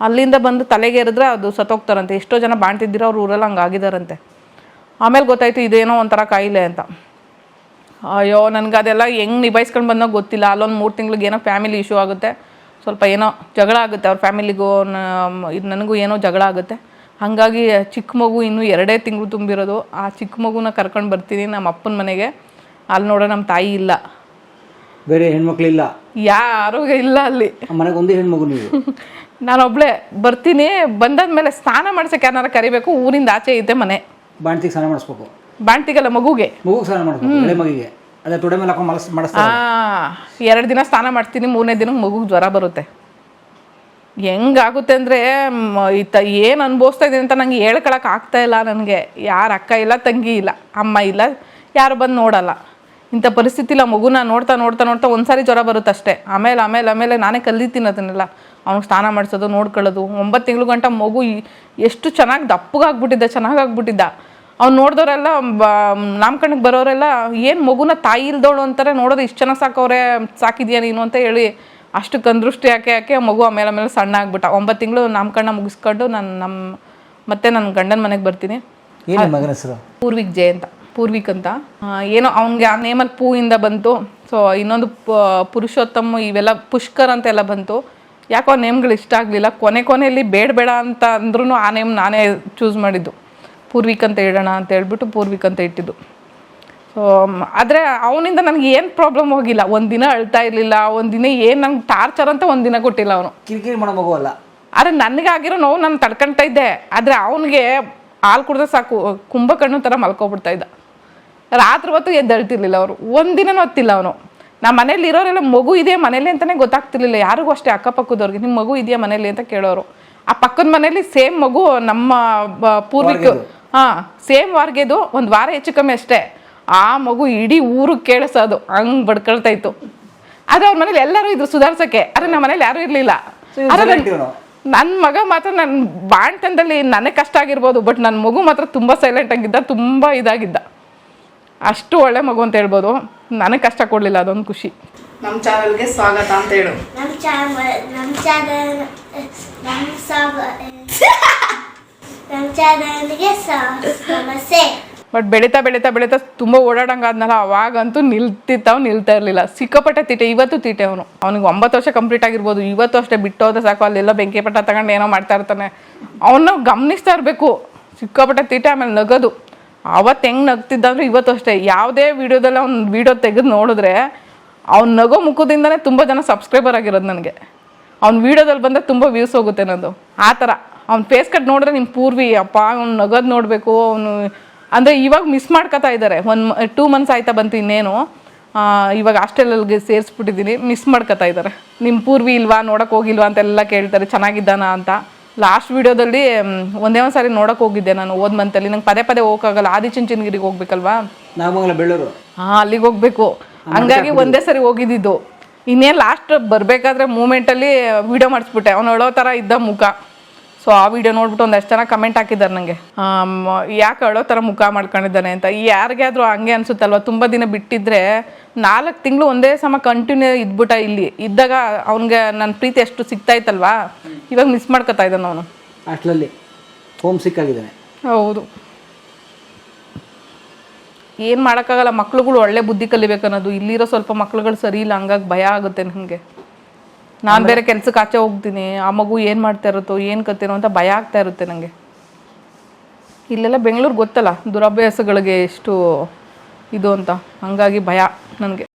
ಅಲ್ಲಿಂದ ಬಂದು ತಲೆಗೆ ಎರಿದ್ರೆ ಅದು ಸತ್ತೋಗ್ತಾರಂತೆ. ಎಷ್ಟೋ ಜನ ಬಾಣ್ತಿದ್ದೀರೋ ಅವ್ರ ಊರೆಲ್ಲ ಹಂಗಾಗಿದಾರಂತೆ ಆಮೇಲೆ ಗೊತ್ತಾಯ್ತು ಇದೇನೋ ಒಂಥರ ಕಾಯಿಲೆ ಅಂತ. ಅಯ್ಯೋ ನನಗೆ ಅದೆಲ್ಲ ಹೆಂಗೆ ನಿಭಾಯಿಸ್ಕೊಂಡು ಬಂದಾಗ ಗೊತ್ತಿಲ್ಲ. ಅಲ್ಲೊಂದು ಮೂರು ತಿಂಗ್ಳಿಗೆ ಏನೋ ಫ್ಯಾಮಿಲಿ ಇಶ್ಯೂ ಆಗುತ್ತೆ. ಸ್ವಲ್ಪ ಏನೋ ಜಗಳ ಆಗುತ್ತೆ ಅವ್ರ ಫ್ಯಾಮಿಲಿಗೂ ಇದು ನನಗೂ ಏನೋ ಜಗಳ ಆಗುತ್ತೆ. ಹಾಗಾಗಿ ಚಿಕ್ಕ ಮಗು ಇನ್ನೂ ಎರಡೇ ತಿಂಗಳು ತುಂಬಿರೋದು. ಆ ಚಿಕ್ಕ ಮಗುನ ಕರ್ಕೊಂಡು ಬರ್ತೀನಿ ನಮ್ಮ ಅಪ್ಪನ ಮನೆಗೆ. ಅಲ್ಲಿ ನೋಡೋ ನಮ್ಮ ತಾಯಿ ಇಲ್ಲ. ಬೇರೆ ಹೆಣ್ಮಕ್ಳಿಲ್ಲ ಯಾರು ಇಲ್ಲ ಅಲ್ಲಿ. ಮನೆಗೆ ಒಂದೇ ಹೆಣ್ಮಗು ನೀವು. ನಾನೊಬ್ಳೆ ಬರ್ತೀನಿ ಬಂದಾದ್ಮೇಲೆ ಸ್ನಾನ ಮಾಡ್ಸಕ್ಕೆ ಯಾರು ಕರಿಬೇಕು ಊರಿಂದ ಆಚೆ ಐತೆ ಮನೆ. ಬಾಣ್ತಿಗೆ ಸ್ನಾನ ಮಾಡಿಸ್ಬೇಕು. ಬಾಣ್ತಿಗಲ್ಲ ಮಗುಗೆ. ಮಗುಗೆ ಸ್ನಾನ ಮಾಡಿಸ್ಬೇಕು ಎಳೆ ಮಗಿಗೆ. ಅದೇ ತೊಡೆ ಮೇಲೆ ಹಾಕೊಂಡು ಮಲಸ್ ಮಾಡಿಸ್ತಾರೆ ಎರಡು ದಿನ ಸ್ನಾನ ಮಾಡ್ತೀನಿ ಮೂರನೇ ದಿನ ಮಗುಗೆ ಜ್ವರ ಬರುತ್ತೆ. ಹೆಂಗಾಗುತ್ತೆ ಅಂದರೆ ಈತ ಏನು ಅನುಭವಿಸ್ತಾ ಇದ್ದೀನಿ ಅಂತ ನಂಗೆ ಹೇಳ್ಕೊಳಕ್ ಆಗ್ತಾ ಇಲ್ಲ ನನಗೆ. ಯಾರ ಅಕ್ಕ ಇಲ್ಲ ತಂಗಿ ಇಲ್ಲ ಅಮ್ಮ ಇಲ್ಲ ಯಾರು ಬಂದು ನೋಡಲ್ಲ. ಇಂಥ ಪರಿಸ್ಥಿತಿ ಇಲ್ಲ ಮಗುನ ನೋಡ್ತಾ ನೋಡ್ತಾ ನೋಡ್ತಾ ಒಂದ್ಸಾರಿ ಜ್ವರ ಬರುತ್ತೆ ಅಷ್ಟೇ ಆಮೇಲೆ ಆಮೇಲೆ ಆಮೇಲೆ ನಾನೇ ಕಲಿತೀನಿ ಅದನ್ನೆಲ್ಲ. ಅವ್ನಿಗೆ ಸ್ನಾನ ಮಾಡಿಸೋದು ನೋಡ್ಕೊಳ್ಳೋದು. ಒಂಬತ್ತು ತಿಂಗಳು ಗಂಟ ಮಗು ಎಷ್ಟು ಚೆನ್ನಾಗಿ ದಪ್ಪಗಾಗ್ಬಿಟ್ಟಿದ್ದ ಚೆನ್ನಾಗಾಗ್ಬಿಟ್ಟಿದ್ದ. ಅವ್ನು ನೋಡಿದವರೆಲ್ಲ ನಾಮಕರಣಕ್ಕೆ ಬರೋರೆಲ್ಲ ಏನು ಮಗುನ ತಾಯಿ ಇಲ್ದವಳು ಅಂತಾರೆ ನೋಡೋದು ಇಷ್ಟು ಚೆನ್ನಾಗಿ ಸಾಕವ್ರೆ ಸಾಕಿದ್ಯಾ ನೀನು ಅಂತ ಹೇಳಿ ಅಷ್ಟು ಕಂದೃಷ್ಟಿ ಯಾಕೆ ಯಾಕೆ ಮಗು ಆಮೇಲೆ ಆಮೇಲೆ ಸಣ್ಣ ಆಗ್ಬಿಟ್ಟ. ಒಂಬತ್ತು ತಿಂಗಳು ನಾಮಕಣ್ಣ ಮುಗಿಸ್ಕೊಂಡು ನಾನು ನಮ್ಮ ಮತ್ತೆ ನನ್ನ ಗಂಡನ ಮನೆಗೆ ಬರ್ತೀನಿ. ಪೂರ್ವಿಕ್ ಜಯ ಅಂತ. ಪೂರ್ವಿಕ್ ಅಂತ. ಏನೋ ಅವ್ನಿಗೆ ಆ ನೇಮಲ್ಲಿ ಪೂವಿಂದ ಬಂತು. ಸೊ ಇನ್ನೊಂದು ಪುರುಷೋತ್ತಮ ಇವೆಲ್ಲ ಪುಷ್ಕರ್ ಅಂತೆಲ್ಲ ಬಂತು. ಯಾಕೋ ಆ ನೇಮ್ಗಳು ಇಷ್ಟ ಆಗಲಿಲ್ಲ. ಕೊನೆ ಕೊನೆಯಲ್ಲಿ ಬೇಡ ಬೇಡ ಅಂತ ಅಂದ್ರೂ ಆ ನೇಮ್ ನಾನೇ ಚೂಸ್ ಮಾಡಿದ್ದು. ಪೂರ್ವಿಕ್ ಅಂತ ಇಡೋಣ ಅಂತ ಹೇಳ್ಬಿಟ್ಟು ಪೂರ್ವಿಕ್ ಅಂತ ಇಟ್ಟಿದ್ದು. ಸೊ ಆದರೆ ಅವನಿಂದ ನನಗೆ ಏನು ಪ್ರಾಬ್ಲಮ್ ಹೋಗಿಲ್ಲ. ಒಂದಿನ ಅಳ್ತಾ ಇರಲಿಲ್ಲ. ಒಂದಿನ ಏನು ನಂಗೆ ಟಾರ್ಚರ್ ಅಂತ ಒಂದಿನ ಕೊಟ್ಟಿಲ್ಲ ಅವನು. ಕಿರಿಕಿರಿ ಮಾಡೋ ಮಗು ಅಲ್ಲ. ಆದರೆ ನನಗಾಗಿರೋ ನೋವು ನಾನು ತಡ್ಕೊಳ್ತಾ ಇದ್ದೆ. ಆದರೆ ಅವನಿಗೆ ಹಾಲು ಕುಡಿದ್ರೆ ಸಾಕು. ಕುಂಭಕಣ್ಣು ಥರ ಮಲ್ಕೊಬಿಡ್ತಾ ಇದ್ದ. ರಾತ್ರಿ ಹೊತ್ತು ಎದ್ದಳ್ತಿರ್ಲಿಲ್ಲ ಅವರು. ಒಂದಿನ ಹೊತ್ತಿಲ್ಲ ಅವನು. ನಮ್ಮ ಮನೇಲಿ ಇರೋರೆಲ್ಲ ಮಗು ಇದೆಯಾ ಮನೇಲಿ ಅಂತಲೇ ಗೊತ್ತಾಗ್ತಿರ್ಲಿಲ್ಲ. ಯಾರಿಗೂ ಅಷ್ಟೇ ಅಕ್ಕಪಕ್ಕದವ್ರಿಗೆ. ನಿಮ್ಮ ಮಗು ಇದೆಯಾ ಮನೇಲಿ ಅಂತ ಕೇಳೋರು. ಆ ಪಕ್ಕದ ಮನೇಲಿ ಸೇಮ್ ಮಗು ನಮ್ಮ ಪೂರ್ವಿಕ ಹಾಂ ಸೇಮ್ ವಾರ್ಗೆದು. ಒಂದು ವಾರ ಹೆಚ್ಚು ಕಮ್ಮಿ ಅಷ್ಟೇ. ಆ ಮಗು ಇಡೀ ಊರು ಕೇಳಿಸೋದು. ಹಂಗ್ ಬಡ್ಕೊಳ್ತಾ ಇತ್ತು. ಆದ್ರೆ ಅವ್ರ ಮನೇಲಿ ಎಲ್ಲರೂ ಇದ್ರು ಸುಧಾರ್ಸಕ್ಕೆ. ಆದರೆ ನಮ್ಮ ಮನೇಲಿ ಯಾರೂ ಇರಲಿಲ್ಲ. ನನ್ ನನ್ನ ಮಗ ಮಾತ್ರ ನನ್ನ ಬಾಣ್ತನದಲ್ಲಿ ನನಗೆ ಕಷ್ಟ ಆಗಿರ್ಬೋದು. ಬಟ್ ನನ್ನ ಮಗು ಮಾತ್ರ ತುಂಬ ಸೈಲೆಂಟ್ ಆಗಿದ್ದ ತುಂಬ ಇದಾಗಿದ್ದ. ಅಷ್ಟು ಒಳ್ಳೆ ಮಗು ಅಂತ ಹೇಳ್ಬೋದು. ನನಗೆ ಕಷ್ಟ ಕೊಡಲಿಲ್ಲ ಅದೊಂದು ಖುಷಿ. ನಮ್ಮ ಚಾನಲ್ಗೆ ಸ್ವಾಗತ ಅಂತ ಹೇಳು. ನಮ್ಮ ಚಾನಲ್ ನಮ್ಮ ಚಾನಲ್ ನಮ್ಮ ನಮ್ಮ ಚಾನಲ್ಗೆ ಸಮಸ್ಯೆ ಬಟ್ ಬೆಳೀತಾ ಬೆಳೀತಾ ಬೆಳೀತಾ ತುಂಬ ಓಡಾಡಂಗಾದ್ನಲ್ಲ ಅವಾಗಂತೂ ನಿಲ್ತಿತ್ತವ್ ನಿಲ್ತಾ ಇರಲಿಲ್ಲ. ಸಿಕ್ಕಾಪಟ್ಟೆ ತಿಟ್ಟೆ ಇವತ್ತು ತಿಟ್ಟೆ ಅವನು. ಅವ್ನಿಗೆ ಒಂಬತ್ತು ವರ್ಷ ಕಂಪ್ಲೀಟ್ ಆಗಿರ್ಬೋದು. ಇವತ್ತು ಅಷ್ಟೇ ಬಿಟ್ಟು ಹೋದ್ರೆ ಸಾಕು ಅಲ್ಲೆಲ್ಲ ಬೆಂಕಿ ಪಟ್ಟ ತಗೊಂಡು ಏನೋ ಮಾಡ್ತಾ ಇರ್ತಾನೆ. ಅವನ್ನ ಗಮನಿಸ್ತಾ ಇರಬೇಕು. ಸಿಕ್ಕಾಪಟ್ಟೆ ತಿಟ್ಟೆ ಆಮೇಲೆ ನಗೋದು. ಅವತ್ತು ಹೆಂಗೆ ನಗ್ತಿದ್ದ ಇವತ್ತು ಅಷ್ಟೇ. ಯಾವುದೇ ವೀಡಿಯೋದಲ್ಲಿ ಅವ್ನು ವೀಡಿಯೋ ತೆಗೆದು ನೋಡಿದ್ರೆ ಅವ್ನು ನಗೋ ಮುಖದಿಂದನೇ ತುಂಬ ಜನ ಸಬ್ಸ್ಕ್ರೈಬರ್ ಆಗಿರೋದು ನನಗೆ. ಅವ್ನ ವೀಡಿಯೋದಲ್ಲಿ ಬಂದರೆ ತುಂಬ ವ್ಯೂಸ್ ಹೋಗುತ್ತೆ ನಂದು. ಆ ಥರ. ಅವ್ನ ಫೇಸ್ ಕಟ್ ನೋಡಿದ್ರೆ ನಿಮ್ಮ ಪೂರ್ವಿ, ಅಪ್ಪ ಅವ್ನು ನಗೋದು ನೋಡಬೇಕು, ಅವನು ಅಂದರೆ ಇವಾಗ ಮಿಸ್ ಮಾಡ್ಕೊತಾ ಇದ್ದಾರೆ ಒನ್ ಟೂ ಮಂತ್ಸ್ ಆಯ್ತಾ ಬಂತು ಇನ್ನೇನು. ಇವಾಗ ಹಾಸ್ಟೆಲಲ್ಲಿ ಸೇರಿಸ್ಬಿಟ್ಟಿದ್ದೀನಿ ಮಿಸ್ ಮಾಡ್ಕೊತಾ ಇದ್ದಾರೆ ನಿಮ್ಮ ಪೂರ್ವಿ ಇಲ್ವಾ, ನೋಡೋಕೆ ಹೋಗಿಲ್ವಾ ಅಂತೆಲ್ಲ ಕೇಳ್ತಾರೆ. ಚೆನ್ನಾಗಿದ್ದಾನಾ ಅಂತ. ಲಾಸ್ಟ್ ವಿಡಿಯೋದಲ್ಲಿ ಒಂದೇ ಒಂದು ಸಾರಿ ನೋಡೋಕೆ ಹೋಗಿದ್ದೆ ನಾನು ಓದ್ ಮಂತಲ್ಲಿ ನಂಗೆ ಪದೇ ಪದೇ ಹೋಗೋಕ್ಕಾಗಲ್ಲ. ಆದಿಚುಂಚನಗಿರಿಗೆ ಹೋಗ್ಬೇಕಲ್ವಾ? ನಾಗಮಂಗಲ ಬೆಳ್ಳೂರು. ಹಾಂ ಅಲ್ಲಿಗೆ ಹೋಗ್ಬೇಕು. ಹಂಗಾಗಿ ಒಂದೇ ಸರಿ ಹೋಗಿದ್ದಿದ್ದು. ಇನ್ನೇನು ಲಾಸ್ಟ್ ಬರಬೇಕಾದ್ರೆ ಮೂಮೆಂಟಲ್ಲಿ ವಿಡಿಯೋ ಮಾಡಿಸ್ಬಿಟ್ಟೆ. ಅವ್ನು ಅಳೋ ಥರ ಇದ್ದ ಮುಖ. ಸೊ ಆ ವಿಡಿಯೋ ನೋಡ್ಬಿಟ್ಟು ಒಂದಷ್ಟು ಜನ ಕಮೆಂಟ್ ಹಾಕಿದ್ದಾರೆ ನನಗೆ ಯಾಕೆ ಅಳೋ ಥರ ಮುಖ ಮಾಡ್ಕೊಂಡಿದ್ದಾನೆ ಅಂತ. ಈ ಯಾರಿಗೆ ಆದರೂ ಹಂಗೆ ಅನ್ಸುತ್ತಲ್ವಾ? ತುಂಬ ದಿನ ಬಿಟ್ಟಿದ್ರೆ ನಾಲ್ಕು ತಿಂಗಳು ಒಂದೇ ಸಮ ಕಂಟಿನ್ಯೂ ಇದ್ಬಿಟ್ಟ ಇಲ್ಲಿ ಇದ್ದಾಗ ಅವ್ನಿಗೆ ನನ್ನ ಪ್ರೀತಿ ಅಷ್ಟು ಸಿಗ್ತಾ ಇತ್ತಲ್ವಾ ಇವಾಗ ಮಿಸ್ ಮಾಡ್ಕೊತಾ ಇದ್ದಾನೆ ಅವನು. ಅಷ್ಟರಲ್ಲಿ ಹೋಮ್ ಸಿಕ್ ಆಗಿದ್ದಾನೆ. ಹೌದು. ಏನು ಮಾಡೋಕ್ಕಾಗಲ್ಲ ಮಕ್ಳುಗಳು ಒಳ್ಳೆ ಬುದ್ಧಿ ಕಲಿಬೇಕು ಅನ್ನೋದು. ಇಲ್ಲಿರೋ ಸ್ವಲ್ಪ ಮಕ್ಳುಗಳು ಸರಿ ಇಲ್ಲ ಹಂಗಾಗಿ ಭಯ ಆಗುತ್ತೆ ನನಗೆ. ನಾನು ಬೇರೆ ಕೆಲ್ಸಕ್ಕೆ ಆಚೆ ಹೋಗ್ತೀನಿ ಆ ಮಗು ಏನು ಮಾಡ್ತಾ ಇರುತ್ತೋ ಏನು ಕತ್ತೇನೋ ಅಂತ ಭಯ ಆಗ್ತಾ ಇರುತ್ತೆ ನನಗೆ ಇಲ್ಲೆಲ್ಲ ಬೆಂಗಳೂರು ಗೊತ್ತಲ್ಲ ದುರಭ್ಯಾಸಗಳಿಗೆ ಎಷ್ಟು ಇದು ಅಂತ. ಹಂಗಾಗಿ ಭಯ. ನನಗೆ